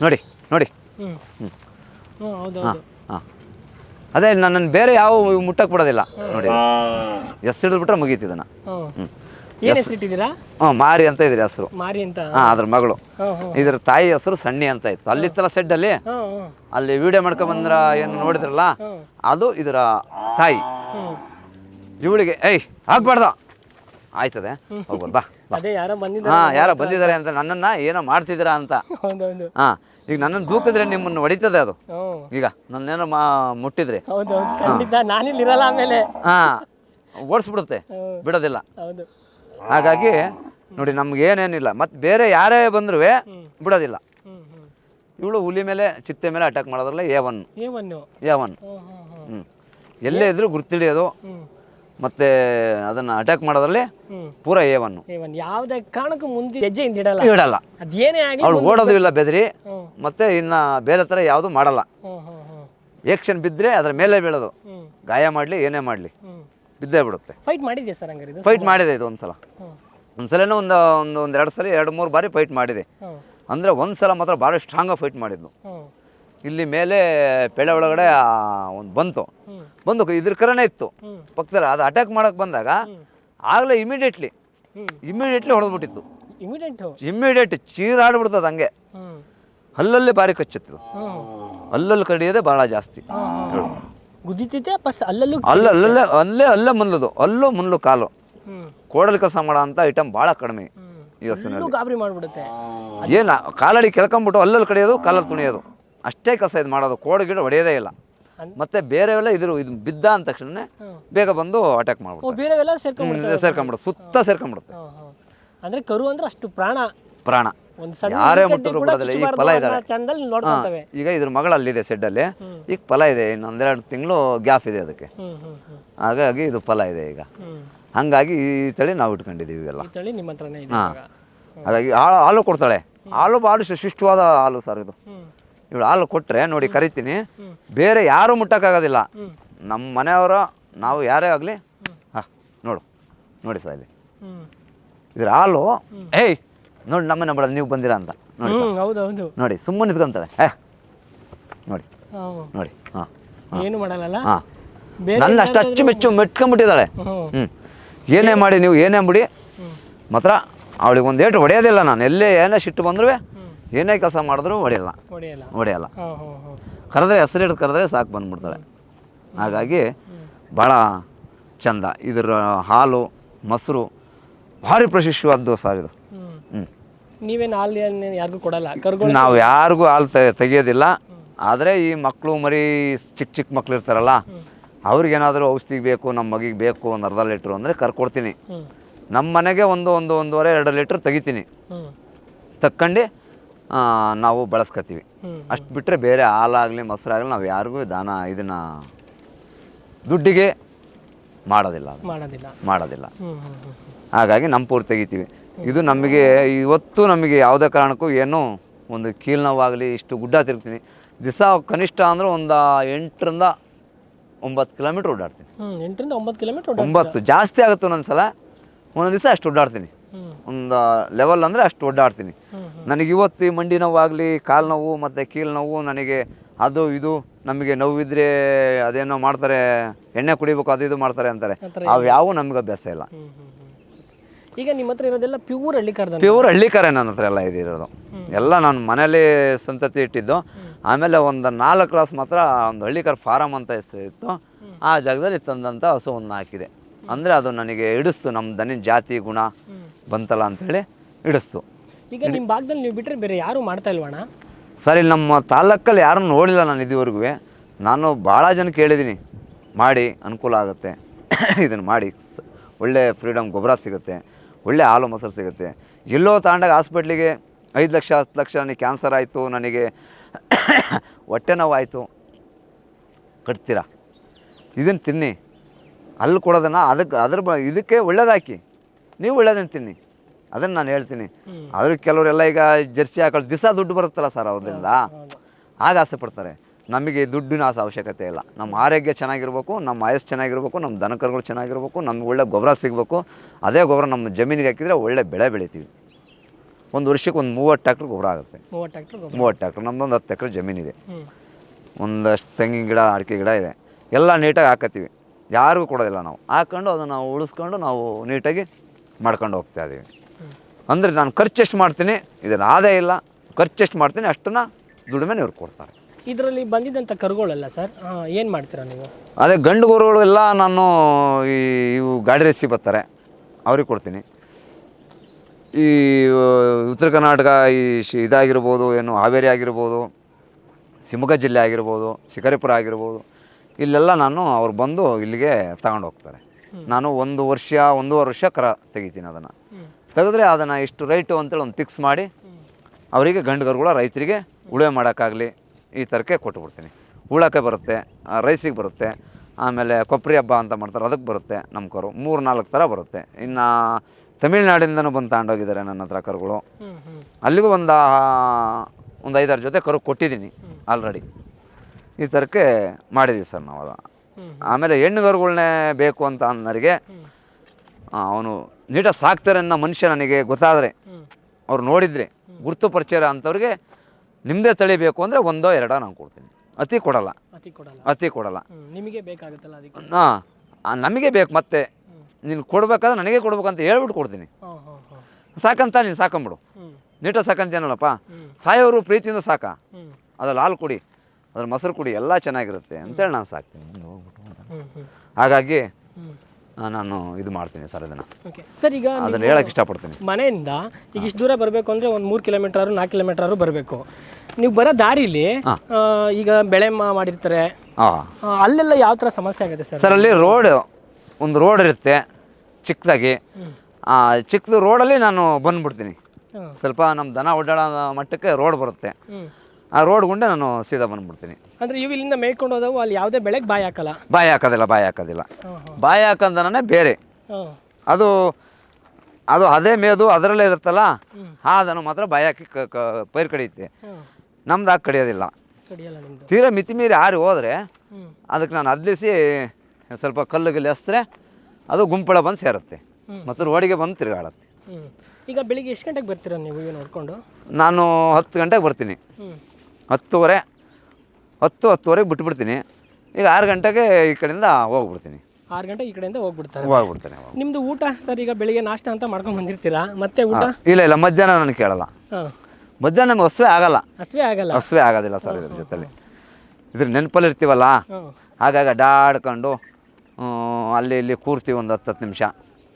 ನೋಡಿ ನೋಡಿ. ಹ್ಮ್. ಹ್ಮ್. ಹೌದು ಹಾಂ ಹಾಂ. ಅದೇ ನನ್ನನ್ನು ಬೇರೆ ಯಾವ ಮುಟ್ಟಕ್ಕೆ ಬಿಡೋದಿಲ್ಲ. ನೋಡಿ. ಎಸ್ ಹಿಡಿದ್ಬಿಟ್ರೆ ಮುಗೀತಿದ್ದಾನ ಹ್ಮ್. ಹ್ಞೂ ಏನು ಹೆಸರಿಟ್ಟಿದ್ದೀರಾ? ಹಾಂ ಮಾರಿ ಅಂತ ಇದ್ರಿ ಹೆಸರು. ಮಾರಿ ಅಂತ? ಹಾಂ ಅದ್ರ ಮಗಳು. ಇದ್ರ ತಾಯಿ ಹೆಸರು ಸಣ್ಣಿ ಅಂತ ಇತ್ತು. ಅಲ್ಲಿತ್ತಲ್ಲ ಸೆಡ್ಡಲ್ಲಿ ಸೆಡ್ ಅಲ್ಲಿ ಅಲ್ಲಿ ವಿಡಿಯೋ ಮಾಡ್ಕೊಂಬಂದ್ರ ಏನು ನೋಡಿದ್ರಲ್ಲ? ಅದು ಇದರ ತಾಯಿ. ಹ್ಮ್. ಇವಳಿಗೆ ಏಯ್ ಆಗ್ಬಾರ್ದ ಆಯ್ತದೆ. ಯಾರ ಬಾ ಅದೇ ಯಾರೋ ಬಂದಿದ್ದಾರೆ ಹಾಂ ಯಾರೋ ಬಂದಿದ್ದಾರೆ ಅಂತ ನನ್ನನ್ನ ಏನೋ ಮಾಡ್ತಿದ್ದೀರಾ ಅಂತ. ಹೌದೌದು. ಹಾಂ ಈಗ ನನ್ನನ್ನು ದೂಕಿದ್ರೆ ನಿಮ್ಮನ್ನು ಹೊಡಿತದೆ ಅದು. ಈಗ ಈಗ ನನ್ನೇನೋ ಮಾ ಮುಟ್ಟಿದ್ರೆ. ಖಂಡಿತ ಆಮೇಲೆ. ಹಾಂ ಓಡಿಸ್ಬಿಡುತ್ತೆ. ಹ್ಮ್. ಬಿಡೋದಿಲ್ಲ. ಹೌದು. ಹಾಗಾಗಿ ನೋಡಿ ನಮ್ಗೆ ಏನೇನಿಲ್ಲ. ಮತ್ತು ಬೇರೆ ಯಾರೇ ಬಂದರೂ ಬಿಡೋದಿಲ್ಲ. ಇವಳು ಹುಲಿ ಮೇಲೆ ಚಿತ್ತೆ ಮೇಲೆ ಅಟ್ಯಾಕ್ ಮಾಡೋದ್ರಲ್ಲ ಎ ಒನ್ ಎ ಒನ್ ಹ್ಞೂ ಎಲ್ಲೇ ಇದ್ರೂ ಗುರ್ತಿಡಿಯೋದು ಮತ್ತೆ ಅದನ್ನ ಅಟ್ಯಾಕ್ ಮಾಡೋದ್ರಲ್ಲಿ ಪೂರ ಎ ಒನ್ ಏವನ್ ಯಾವುದೇ ಕಾರಣಕ್ಕೂ ಮುಂದೆ ಹೆಜ್ಜೆ ಇಡಲ್ಲ. ಅದೇನೇ ಆಗಲಿ ಅವಳು ಓಡೋದು ಇಲ್ಲ ಬೆದರಿ. ಮತ್ತೆ ಇನ್ನ ಬೇರೆ ಥರ ಯಾವುದು ಮಾಡಲ್ಲ. ಏಕ್ಷನ್ ಬಿದ್ದರೆ ಅದರ ಮೇಲೆ ಬೀಳೋದು. ಗಾಯ ಮಾಡಲಿ ಏನೇ ಮಾಡಲಿ. ಬಿದ್ದೇ ಬಿಡುತ್ತೆ. ಫೈಟ್ ಮಾಡಿದ್ಯಾ ಸರ್ ಹಂಗಾರೆ? ಇದು ಫೈಟ್ ಮಾಡಿದೆ ಇದು ಒಂದ್ಸಲ. ಸಲ ಹ್ಮ್ ಒಂದು ಸಲನೂ ಒಂದು ಒಂದು ಎರಡು ಸಲ ಎರಡು ಮೂರು ಬಾರಿ ಫೈಟ್ ಮಾಡಿದೆ. ಅಂದರೆ ಒಂದು ಸಲ ಮಾತ್ರ ಭಾಳ ಸ್ಟ್ರಾಂಗಾಗಿ ಫೈಟ್ ಮಾಡಿದ್ನು. ಇಲ್ಲಿ ಮೇಲೆ ಪೆಳೆ ಒಳಗಡೆ ಒಂದು ಬಂತು. ಬಂದು ಇದ್ರ ಕರನೇ ಇತ್ತು. ಪಕ್ಕದಲ್ಲಿ ಅದು ಅಟ್ಯಾಕ್ ಮಾಡೋಕೆ ಬಂದಾಗ ಆಗಲೇ ಇಮಿಡಿಯೇಟ್ಲಿ ಇಮಿಡಿಯೇಟ್ಲಿ ಹೊಡೆದ್ಬಿಟ್ಟಿತ್ತು. ಇಮಿಡಿಯೇಟು ಇಮಿಡಿಯೇಟ್ ಚೀರಾಡ್ಬಿಡ್ತದೆ ಹಂಗೆ. ಅಲ್ಲಲ್ಲಿ ಭಾರಿ ಕಚ್ಚುತ್ತಿದ್ದು ಅಲ್ಲಲ್ಲಿ ಕಡಿಯೋದೇ ಭಾಳ ಜಾಸ್ತಿ. ಹ್ಮ್ ಬಸ್ ಅಲ್ಲಲ್ಲೂ ಅಲ್ಲ ಅಲ್ಲಲ್ಲೇ ಅಲ್ಲೇ ಅಲ್ಲೇ ಮುನ್ಲದು ಅಲ್ಲೂ ಮುನ್ಲು ಕಾಲು. ಕೋಡಲ್ ಕೆಲಸ ಮಾಡೋ ಅಂತ ಐಟಮ್ ಭಾಳ ಕಡಿಮೆ ಈ ಹಸುವಿನಲ್ಲಿ ಗಾಬರಿ ಮಾಡ್ಬಿಡುತ್ತೆ. ಏನು ಕಾಲಡಿ ಕೆಳ್ಕೊಂಬಿಟ್ಟು ಅಲ್ಲಲ್ಲಿ ಕಡಿಯೋದು ಕಾಲಲ್ಲಿ ತುಣಿಯೋದು. ಅಷ್ಟೇ ಕಸ ಇದು ಮಾಡೋದು ಕೋಡ್ ಗಿಡ ಹೊಡೆಯೋದೇ ಇಲ್ಲ. ಮತ್ತೆ ಬೇರೆವೆಲ್ಲ ಇದ್ರು ಇದು ಬಿದ್ದ ಅಂದ ತಕ್ಷಣ ಬೇಗ ಬಂದು ಅಟ್ಯಾಕ್ ಮಾಡ್ಬಿಡ್ತಾರೆ ಬೇರೆವೆಲ್ಲ ಸೇರ್ಕೊಂಡ್ಬಿಡ್ತಾರೆ ಸೇರ್ಕೊಂಬಿಡುತ್ತೆ ಸುತ್ತ ಸೇರ್ಕೊಂಡ್ಬಿಡುತ್ತೆ. ಅಂದ್ರೆ ಕರು ಅಂದ್ರೆ ಅಷ್ಟು ಪ್ರಾಣ. ಪ್ರಾಣ. ಯಾರೇ ಮುಟ್ಟರು ಬಿಡೋದಿಲ್ಲ ಈಗ ಫಲ ನೋಡ್ಕೊಂತವೆ ಈಗ ಇದ್ರ ಮಗಳಲ್ಲಿದೆ ಸೆಡ್ಡಲ್ಲಿ. ಈಗ ಫಲ ಇದೆ ಇನ್ನೊಂದೆರಡು ತಿಂಗಳು ಗ್ಯಾಪ್ ಇದೆ ಅದಕ್ಕೆ. ಹಾಗಾಗಿ ಇದು ಫಲ ಇದೆ ಈಗ. ಹಂಗಾಗಿ ಈ ತಳಿ ನಾವು ಇಟ್ಕೊಂಡಿದ್ದೀವಿ ಇವೆಲ್ಲ. ಹಾಂ. ಹಾಗಾಗಿ ಹಾಲು ಹಾಲು ಕೊಡ್ತಾಳೆ. ಹಾಲು ಭಾಳ ಶಿಷ್ಟವಾದ ಹಾಲು ಸರ್ ಇದು. ಇವಳು ಹಾಲು ಕೊಟ್ಟರೆ ನೋಡಿ ಕರಿತೀನಿ. ಬೇರೆ ಯಾರೂ ಮುಟ್ಟಕ್ಕಾಗೋದಿಲ್ಲ. ನಮ್ಮ ಮನೆಯವರ ನಾವು ಯಾರೇ ಆಗಲಿ ಹಾಂ ನೋಡು. ನೋಡಿ ಸರ್ ಇಲ್ಲಿ. ಇದ್ರ ಹಾಲು ಏಯ್ ನೋಡಿ ನಮ್ಮನೆ ಬಿಡೋದು ನೀವು ಬಂದಿರ ಅಂತ. ನೋಡಿ ಹೌದು ಹೌದು. ನೋಡಿ ಸುಮ್ಮನೆ ನಿಂತ್ಕೊಂತಾಳೆ ಹೇ. ನೋಡಿ. ಹಾಂ. ನೋಡಿ. ಹಾಂ ಏನು ಮಾಡಲ್ಲ ಹಾಂ. ಬೇರೆ ನನ್ನ ಅಷ್ಟು ಅಚ್ಚುಮೆಚ್ಚು ಮೆಟ್ಕೊಂಬಿಟ್ಟಿದ್ದಾಳೆ. ಹ್ಮ್. ಹ್ಞೂ ಏನೇ ಮಾಡಿ ನೀವು ಏನೇ ಬಿಡಿ ಮಾತ್ರ ಅವಳಿಗೆ ಒಂದು ಏಟು ಹೊಡೆಯೋದಿಲ್ಲ ನಾನು. ಎಲ್ಲೇ ಏನೇ ಸಿಟ್ಟು ಬಂದರೂ ಏನೇ ಕೆಲಸ ಮಾಡಿದ್ರು ಹೊಡೆಯಲ್ಲ. ಹೊಡೆಯಲ್ಲ. ಹೊಡೆಯಲ್ಲ. ಹಾಂ ಹಾಂ ಹಾಂ. ಕರೆದ್ರೆ ಹೆಸರು ಹಿಡಿದು ಕರೆದ್ರೆ ಸಾಕು ಬಂದ್ಬಿಡ್ತಾಳೆ. ಹಾಗಾಗಿ ಭಾಳ ಚಂದ. ಇದರ ಹಾಲು ಮೊಸರು ಭಾರಿ ಪ್ರಶಿಷ್ಟವಾದ್ದು ಸರ್ ಇದು. ನೀವೇನು ಹಾಲು ಯಾರಿಗೂ ಕೊಡಲ್ಲ. ಕರ್ಗಳು ನಾವು ಯಾರಿಗೂ ಹಾಲು ತೆಗೆಯೋದಿಲ್ಲ. ಆದರೆ ಈ ಮಕ್ಕಳು ಮರಿ ಚಿಕ್ಕ ಚಿಕ್ಕ ಮಕ್ಳು ಇರ್ತಾರಲ್ಲ ಅವ್ರಿಗೇನಾದರೂ ಔಷಧಿಗೆ ಬೇಕು ನಮ್ಮ ಮಗಿಗೆ ಬೇಕು ಒಂದು ಅರ್ಧ ಲೀಟ್ರು ಅಂದರೆ ಕರ್ಕೊಡ್ತೀನಿ. ನಮ್ಮ ಮನೆಗೆ ಒಂದು ಒಂದು ಒಂದೂವರೆ ಎರಡು ಲೀಟ್ರ್ ತೆಗಿತೀನಿ. ತಕ್ಕಂಡಿ ನಾವು ಬಳಸ್ಕೊತೀವಿ ಅಷ್ಟು ಬಿಟ್ಟರೆ ಬೇರೆ ಹಾಲಾಗಲಿ ಮೊಸರಾಗಲಿ ನಾವು ಯಾರಿಗೂ ದಾನ ಇದನ್ನು ದುಡ್ಡಿಗೆ ಮಾಡೋದಿಲ್ಲ ಅದು. ಮಾಡೋದಿಲ್ಲ. ಹಾಗಾಗಿ ನಮ್ಮ ಪೂರ್ ತೆಗಿತೀವಿ. ಇದು ನಮಗೆ ಇವತ್ತು ನಮಗೆ ಯಾವುದೇ ಕಾರಣಕ್ಕೂ ಏನೂ ಒಂದು ಕೀಲ್ ನೋವಾಗಲಿ ಇಷ್ಟು ಗುಡ್ಡ ತಿರುಗ್ತೀನಿ. ದಿವಸ ಕನಿಷ್ಠ ಅಂದ್ರೆ ಒಂದು ಎಂಟರಿಂದ ಒಂಬತ್ತು ಕಿಲೋಮೀಟ್ರ್ ಓಡಾಡ್ತೀನಿ. ಎಂಟರಿಂದ ಒಂಬತ್ತು ಕಿಲೋಮೀಟ್ರ್ ಒಂಬತ್ತು ಜಾಸ್ತಿ ಆಗುತ್ತೆ ಒಂದೊಂದು ಸಲ ಒಂದೊಂದು ದಿವಸ ಅಷ್ಟು ಓಡಾಡ್ತೀನಿ. ಒಂದು ಲೆವೆಲ್ ಅಂದರೆ ಅಷ್ಟು ಓಡಾಡ್ತೀನಿ ಹ್ಞೂ ನನಗೆ ಇವತ್ತು ಈ ಮಂಡಿ ನೋವಾಗಲಿ ಕಾಲು ನೋವು ಮತ್ತು ಕೀಲು ನೋವು ನನಗೆ ಅದು ಇದು ನಮಗೆ ನೋವಿದ್ರೆ ಅದೇನೋ ಮಾಡ್ತಾರೆ ಎಣ್ಣೆ ಕುಡಿಬೇಕು ಅದು ಇದು ಮಾಡ್ತಾರೆ ಅಂತಾರೆ. ಅವು ಯಾವೂ ನಮ್ಗೆ ಅಭ್ಯಾಸ ಇಲ್ಲ. ಈಗ ನಿಮ್ಮ ಹತ್ರ ಇರೋದೆಲ್ಲ ಪ್ಯೂರ್ ಹಳ್ಳಿ ಕರ್ದ ಪ್ಯೂರ್ ಹಳ್ಳಿಕಾರೆ ನನ್ನ ಹತ್ರ ಎಲ್ಲ ಇದಿರೋದು. ಎಲ್ಲ ನಾನು ಮನೇಲಿ ಸಂತತಿ ಇಟ್ಟಿದ್ದು. ಆಮೇಲೆ ಒಂದು ನಾಲ್ಕು ಕ್ರಾಸ್ ಮಾತ್ರ ಒಂದು ಹಳ್ಳಿಕಾರ್ ಫಾರಮ್ ಅಂತ ಇತ್ತು. ಆ ಜಾಗದಲ್ಲಿ ತಂದಂಥ ಹಸುವನ್ನು ಹಾಕಿದೆ. ಅಂದರೆ ಅದು ನನಗೆ ಹಿಡಿಸ್ತು. ನಮ್ಮ ದನಿನ ಜಾತಿ ಗುಣ. ಬಂತಲ್ಲ ಅಂತೇಳಿ ಹಿಡಿಸ್ತು. ಈಗ ನಿಮ್ಮ ಭಾಗದಲ್ಲಿ ನೀವು ಬಿಟ್ಟರೆ ಬೇರೆ ಯಾರು ಮಾಡ್ತಾ ಇಲ್ವಣ್ಣ? ಸರ್ ಇಲ್ಲಿ ನಮ್ಮ ತಾಲೂಕಲ್ಲಿ ಯಾರೂ ನೋಡಿಲ್ಲ ನಾನು ಇದುವರೆಗೂ. ನಾನು ಭಾಳ ಜನ ಕೇಳಿದ್ದೀನಿ. ಮಾಡಿ ಅನುಕೂಲ ಆಗುತ್ತೆ. ಇದನ್ನು ಮಾಡಿ ಒಳ್ಳೆ ಫ್ರೀಡಮ್ ಗೊಬ್ಬರ ಸಿಗುತ್ತೆ ಒಳ್ಳೆ ಹಾಲು ಮೊಸರು ಸಿಗುತ್ತೆ. ಎಲ್ಲೋ ತಾಂಡಾಗ ಹಾಸ್ಪಿಟ್ಲಿಗೆ ಐದು ಲಕ್ಷ ಹತ್ತು ಲಕ್ಷ ನನಗೆ ಕ್ಯಾನ್ಸರ್ ಆಯಿತು ನನಗೆ ಹೊಟ್ಟೆ ನೋವಾಯಿತು. ಆಯಿತು ಕಟ್ತೀರಾ? ಇದನ್ನು ತಿನ್ನಿ. ಅಲ್ಲಿ ಕೊಡೋದನ್ನು ಅದಕ್ಕೆ ಅದ್ರ ಬ ಇದಕ್ಕೆ ಒಳ್ಳೇದಾಕಿ. ನೀವು ಒಳ್ಳೇದನ್ನು ತಿನ್ನಿ ಅದನ್ನು ನಾನು ಹೇಳ್ತೀನಿ. ಆದರೂ ಕೆಲವರೆಲ್ಲ ಈಗ ಜರ್ಸಿ ಹಾಕೊಳ್ಳಿ ದಿವಸ ದುಡ್ಡು ಬರುತ್ತಲ್ಲ ಸರ್ ಅವ್ರದ್ರಿಂದ ಆಗ ಆಸೆ ಪಡ್ತಾರೆ. ನಮಗೆ ದುಡ್ಡಿನ ಆಸೆ ಅವಶ್ಯಕತೆ ಇಲ್ಲ. ನಮ್ಮ ಆರೋಗ್ಯ ಚೆನ್ನಾಗಿರ್ಬೇಕು ನಮ್ಮ ಆಯಸ್ಸು ಚೆನ್ನಾಗಿರ್ಬೇಕು ನಮ್ಮ ದನಕರುಗಳು ಚೆನ್ನಾಗಿರ್ಬೇಕು ನಮ್ಗೆ ಒಳ್ಳೆ ಗೊಬ್ಬರ ಸಿಗಬೇಕು. ಅದೇ ಗೊಬ್ಬರ ನಮ್ಮ ಜಮೀನಿಗೆ ಹಾಕಿದರೆ ಒಳ್ಳೆ ಬೆಳೆ ಬೆಳಿತೀವಿ. ಒಂದು ವರ್ಷಕ್ಕೆ ಒಂದು ಮೂವತ್ತು ಟ್ಯಾಕ್ಟ್ರ್ ಗೊಬ್ಬರ ಆಗುತ್ತೆ. ಮೂವತ್ತು ಟ್ಯಾಕ್ಟ್ರ್ ಗೊಬ್ಬರ. ಮೂವತ್ತು ಟ್ಯಾಕ್ಟ್ರ್ ನಮ್ಮದೊಂದು ಹತ್ತು ಎಕರೆ ಜಮೀನಿದೆ ಒಂದಷ್ಟು ತೆಂಗಿನ ಗಿಡ ಅಡಿಕೆ ಗಿಡ ಇದೆ. ಎಲ್ಲ ನೀಟಾಗಿ ಹಾಕತ್ತೀವಿ. ಯಾರಿಗೂ ಕೊಡೋದಿಲ್ಲ ನಾವು. ಹಾಕ್ಕೊಂಡು ಅದನ್ನು ನಾವು ಉಳಿಸ್ಕೊಂಡು ನಾವು ನೀಟಾಗಿ ಮಾಡ್ಕೊಂಡು ಹೋಗ್ತಾ ಇದ್ದೀವಿ ಅಂದರೆ ನಾನು ಖರ್ಚು ಎಷ್ಟು ಮಾಡ್ತೀನಿ ಇದನ್ನು ಆದಾಯ ಇಲ್ಲ ಖರ್ಚು ಎಷ್ಟು ಮಾಡ್ತೀನಿ ಅಷ್ಟನ್ನು ದುಡಿಮೆ ಇವ್ರು ಕೊಡ್ತಾರೆ. ಇದರಲ್ಲಿ ಬಂದಿದ್ದಂಥ ಕರುಗಳೆಲ್ಲ ಸರ್ ಏನು ಮಾಡ್ತೀರಾ ನೀವು? ಅದೇ ಗಂಡು ಗೊರುಗಳು ಎಲ್ಲ ನಾನು ಈ ಇವು ಗಾಡಿ ರೇಸಿ ಬರ್ತಾರೆ ಅವ್ರಿಗೆ ಕೊಡ್ತೀನಿ. ಈ ಉತ್ತರ ಕರ್ನಾಟಕ ಈ ಶಿ ಇದಾಗಿರ್ಬೋದು ಏನು ಹಾವೇರಿ ಆಗಿರ್ಬೋದು ಶಿವಮೊಗ್ಗ ಜಿಲ್ಲೆ ಆಗಿರ್ಬೋದು ಶಿಕಾರಿಪುರ ಆಗಿರ್ಬೋದು ಇಲ್ಲೆಲ್ಲ ನಾನು ಅವ್ರು ಬಂದು ಇಲ್ಲಿಗೆ ತಗೊಂಡು ಹೋಗ್ತಾರೆ. ನಾನು ಒಂದು ವರ್ಷ ಒಂದೂವರೆ ವರ್ಷ ಕರ ತೆಗಿತೀನಿ ಅದನ್ನು. ತೆಗೆದ್ರೆ ಅದನ್ನು ಎಷ್ಟು ರೈಟು ಅಂತೇಳಿ ಒಂದು ಫಿಕ್ಸ್ ಮಾಡಿ ಅವರಿಗೆ ಗಂಡುಗರುಗಳ ರೈತರಿಗೆ ಉಳುವೆ ಮಾಡೋಕ್ಕಾಗಲಿ ಈ ಥರಕ್ಕೆ ಕೊಟ್ಬಿಡ್ತೀನಿ ಉಳಕ್ಕೆ ಬರುತ್ತೆ ರೈಸಿಗೆ ಬರುತ್ತೆ ಆಮೇಲೆ ಕೊಬ್ಬರಿ ಹಬ್ಬ ಅಂತ ಮಾಡ್ತಾರೆ ಅದಕ್ಕೆ ಬರುತ್ತೆ ನಮ್ಮ ಕರು ಮೂರು ನಾಲ್ಕು ಥರ ಬರುತ್ತೆ. ಇನ್ನು ತಮಿಳ್ನಾಡಿಂದನೂ ಬಂದು ತಗೊಂಡೋಗಿದ್ದಾರೆ ನನ್ನ ಹತ್ರ ಕರುಗಳು. ಅಲ್ಲಿಗೂ ಒಂದು ಒಂದು ಐದಾರು ಜೊತೆ ಕರು ಕೊಟ್ಟಿದ್ದೀನಿ ಆಲ್ರೆಡಿ ಈ ಥರಕ್ಕೆ ಮಾಡಿದ್ದೀವಿ ಸರ್ ನಾವು ಅದು. ಆಮೇಲೆ ಹೆಣ್ಣುಗರುಗಳನ್ನೇ ಬೇಕು ಅಂತ ಅನ್ನೋರಿಗೆ ಅವನು ನೀಟಾಗಿ ಸಾಕ್ತಾರೆ ಅನ್ನೋ ಮನುಷ್ಯ ನನಗೆ ಗೊತ್ತಾದರೆ ಅವ್ರು ನೋಡಿದರೆ ಗುರುತು ಪರಿಚಯ ಅಂಥವ್ರಿಗೆ ನಿಮ್ಮದೇ ತಳಿ ಬೇಕು ಅಂದರೆ ಒಂದೋ ಎರಡೋ ನಾನು ಕೊಡ್ತೀನಿ. ಅತಿ ಕೊಡಲ್ಲ. ಅತಿ ಕೊಡಲ್ಲ. ನಿಮಗೆ ಬೇಕಾಗುತ್ತಲ್ಲ ಹಾಂ ನಮಗೆ ಬೇಕು ಮತ್ತೆ ನೀನು ಕೊಡ್ಬೇಕಾದ್ರೆ ನನಗೆ ಕೊಡ್ಬೇಕಂತ ಹೇಳ್ಬಿಟ್ಟು ಕೊಡ್ತೀನಿ. ಸಾಕಂತ ನೀನು ಸಾಕೊಂಬಿಡು. ನೀಟ ನೀಟಾಗಿ ಸಾಕಂತೇನಲ್ಲಪ್ಪ ಸಾಯೋರು ಪ್ರೀತಿಯಿಂದ ಸಾಕ. ಅದಲ್ಲ ಅದ್ರಲ್ಲಿ ಹಾಲು ಕುಡಿ. ಅದ್ರ ಮೊಸರು ಕುಡಿ ಎಲ್ಲ ಚೆನ್ನಾಗಿರುತ್ತೆ ಅಂತೇಳಿ ನಾನು ಸಾಕ್ತೀನಿ. ಮುಂದೆ ಹೋಗ್ಬಿಟ್ಟು ಹಾಗಾಗಿ ನಾನು ಇದು ಮಾಡ್ತೀನಿ ಸರ್ ಅದನ್ನ ಸರ್ ಈಗ ಅದನ್ನು ಹೇಳಕ್ಕೆ ಇಷ್ಟಪಡ್ತೀನಿ. ಮನೆಯಿಂದ ಈಗ ಇಷ್ಟು ದೂರ ಬರಬೇಕು ಅಂದರೆ ಒಂದು ಮೂರು ಕಿಲೋಮೀಟ್ರಾರು ನಾಲ್ಕು ಕಿಲೋಮೀಟ್ರಾರು ಬರಬೇಕು. ನೀವು ಬರೋ ದಾರಿಲಿ ಈಗ ಬೆಳೆ ಮಾಡಿರ್ತಾರೆ. ಹಾಂ. ಅಲ್ಲೆಲ್ಲ ಯಾವ ಥರ ಸಮಸ್ಯೆ ಆಗುತ್ತೆ ಸರ್? ಸರ್ ಅಲ್ಲಿ ರೋಡ್ ಒಂದು ರೋಡ್ ಇರುತ್ತೆ ಚಿಕ್ಕದಾಗಿ. ಚಿಕ್ಕದು ರೋಡಲ್ಲಿ ನಾನು ಬಂದ್ಬಿಡ್ತೀನಿ. ಸ್ವಲ್ಪ ನಮ್ಮ ದನ ಓಡಾಡೋ ಮಟ್ಟಕ್ಕೆ ರೋಡ್ ಬರುತ್ತೆ. ಆ ರೋಡ್ ಗುಂಡೆ ನಾನು ಸೀದಾ ಬಂದ್ಬಿಡ್ತೀನಿ. ಅಂದ್ರೆ ಇವು ಇಲ್ಲಿಂದ ಮೇಯ್ಕೊಂಡು ಹೋದವು ಅಲ್ಲಿ ಯಾವುದೇ ಬೆಳೆಗೆ ಬಾಯಿ ಹಾಕಲ್ಲ? ಬಾಯಿ ಹಾಕೋದಿಲ್ಲ ಬಾಯಿ ಹಾಕೋದಿಲ್ಲ. ಬಾಯಿ ಹಾಕಂದನೇ ಬೇರೆ. ಅದು ಅದು ಅದೇ ಮೇದು ಅದರಲ್ಲೇ ಇರುತ್ತಲ್ಲ. ಆ ಅದನ್ನು ಮಾತ್ರ ಬಾಯಿ ಹಾಕಿ ಪೈರು ಕಡಿಯುತ್ತೆ. ನಮ್ದು ಹಾಕಿ ಕಡಿಯೋದಿಲ್ಲ. ತೀರಾ ಮಿತಿ ಮೀರಿ ಆರಿ ಹೋದರೆ ಅದಕ್ಕೆ ನಾನು ಅದ್ಲಿಸಿ ಸ್ವಲ್ಪ ಕಲ್ಲು ಗಲ್ಲಿ ಎಸ್ರೆ ಅದು ಗುಂಪಳ ಬಂದು ಸೇರುತ್ತೆ. ಮತ್ತು ರೋಡಿಗೆ ಬಂದು ತಿರುಗಾಡುತ್ತೆ. ಈಗ ಬೆಳಿಗ್ಗೆ ಎಷ್ಟು ಗಂಟೆಗೆ ಬರ್ತೀರಾ ನೀವು ನೋಡಿಕೊಂಡು ನಾನು ಹತ್ತು ಗಂಟೆಗೆ ಬರ್ತೀನಿ. ಹತ್ತುವರೆ ಹತ್ತು ಹತ್ತುವರೆಗೆ ಬಿಟ್ಬಿಡ್ತೀನಿ. ಈಗ ಆರು ಗಂಟೆಗೆ ಈ ಕಡೆಯಿಂದ ಹೋಗ್ಬಿಡ್ತೀನಿ. ಆರು ಗಂಟೆ ಈ ಕಡೆಯಿಂದ ಹೋಗ್ಬಿಡ್ತಾರೆ. ಹೋಗ್ಬಿಡ್ತೀನಿ ಅವಾಗ. ನಿಮ್ಮದು ಊಟ ಸರ್ ಈಗ ಬೆಳಿಗ್ಗೆ ನಾಷ್ಟ ಅಂತ ಮಾಡ್ಕೊಂಡು ಬಂದಿರ್ತೀರಾ? ಮತ್ತೆ ಊಟ? ಇಲ್ಲ ಇಲ್ಲ ಮಧ್ಯಾಹ್ನ ನಾನು ಕೇಳಲ್ಲ. ಹಾಂ. ಮಧ್ಯಾಹ್ನ ನಮ್ಗೆ ಹಸುವೆ ಆಗಲ್ಲ. ಹಸುವೆ ಆಗಲ್ಲ? ಹಸುವೆ ಆಗೋದಿಲ್ಲ ಸರ್ ಇದ್ರ ಜೊತೆಲಿ. ಇದ್ರ ನೆನಪಲ್ಲಿ ಇರ್ತೀವಲ್ಲ? ಹಾಂ. ಹಾಗಾಗಿ ಅಡ್ಡಾಡ್ಕೊಂಡು ಹ್ಮ್, ಅಲ್ಲಿ ಇಲ್ಲಿ ಕೂರ್ತೀವಿ ಒಂದು ಹತ್ತು ಹತ್ತು ನಿಮಿಷ.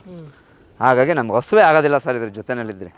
ಹ್ಞೂ ಹಾಗಾಗಿ ನಮ್ಗೆ ಹಸುವೆ ಆಗೋದಿಲ್ಲ ಸರ್ ಇದ್ರ ಜೊತೆನಲ್ಲಿದ್ದರೆ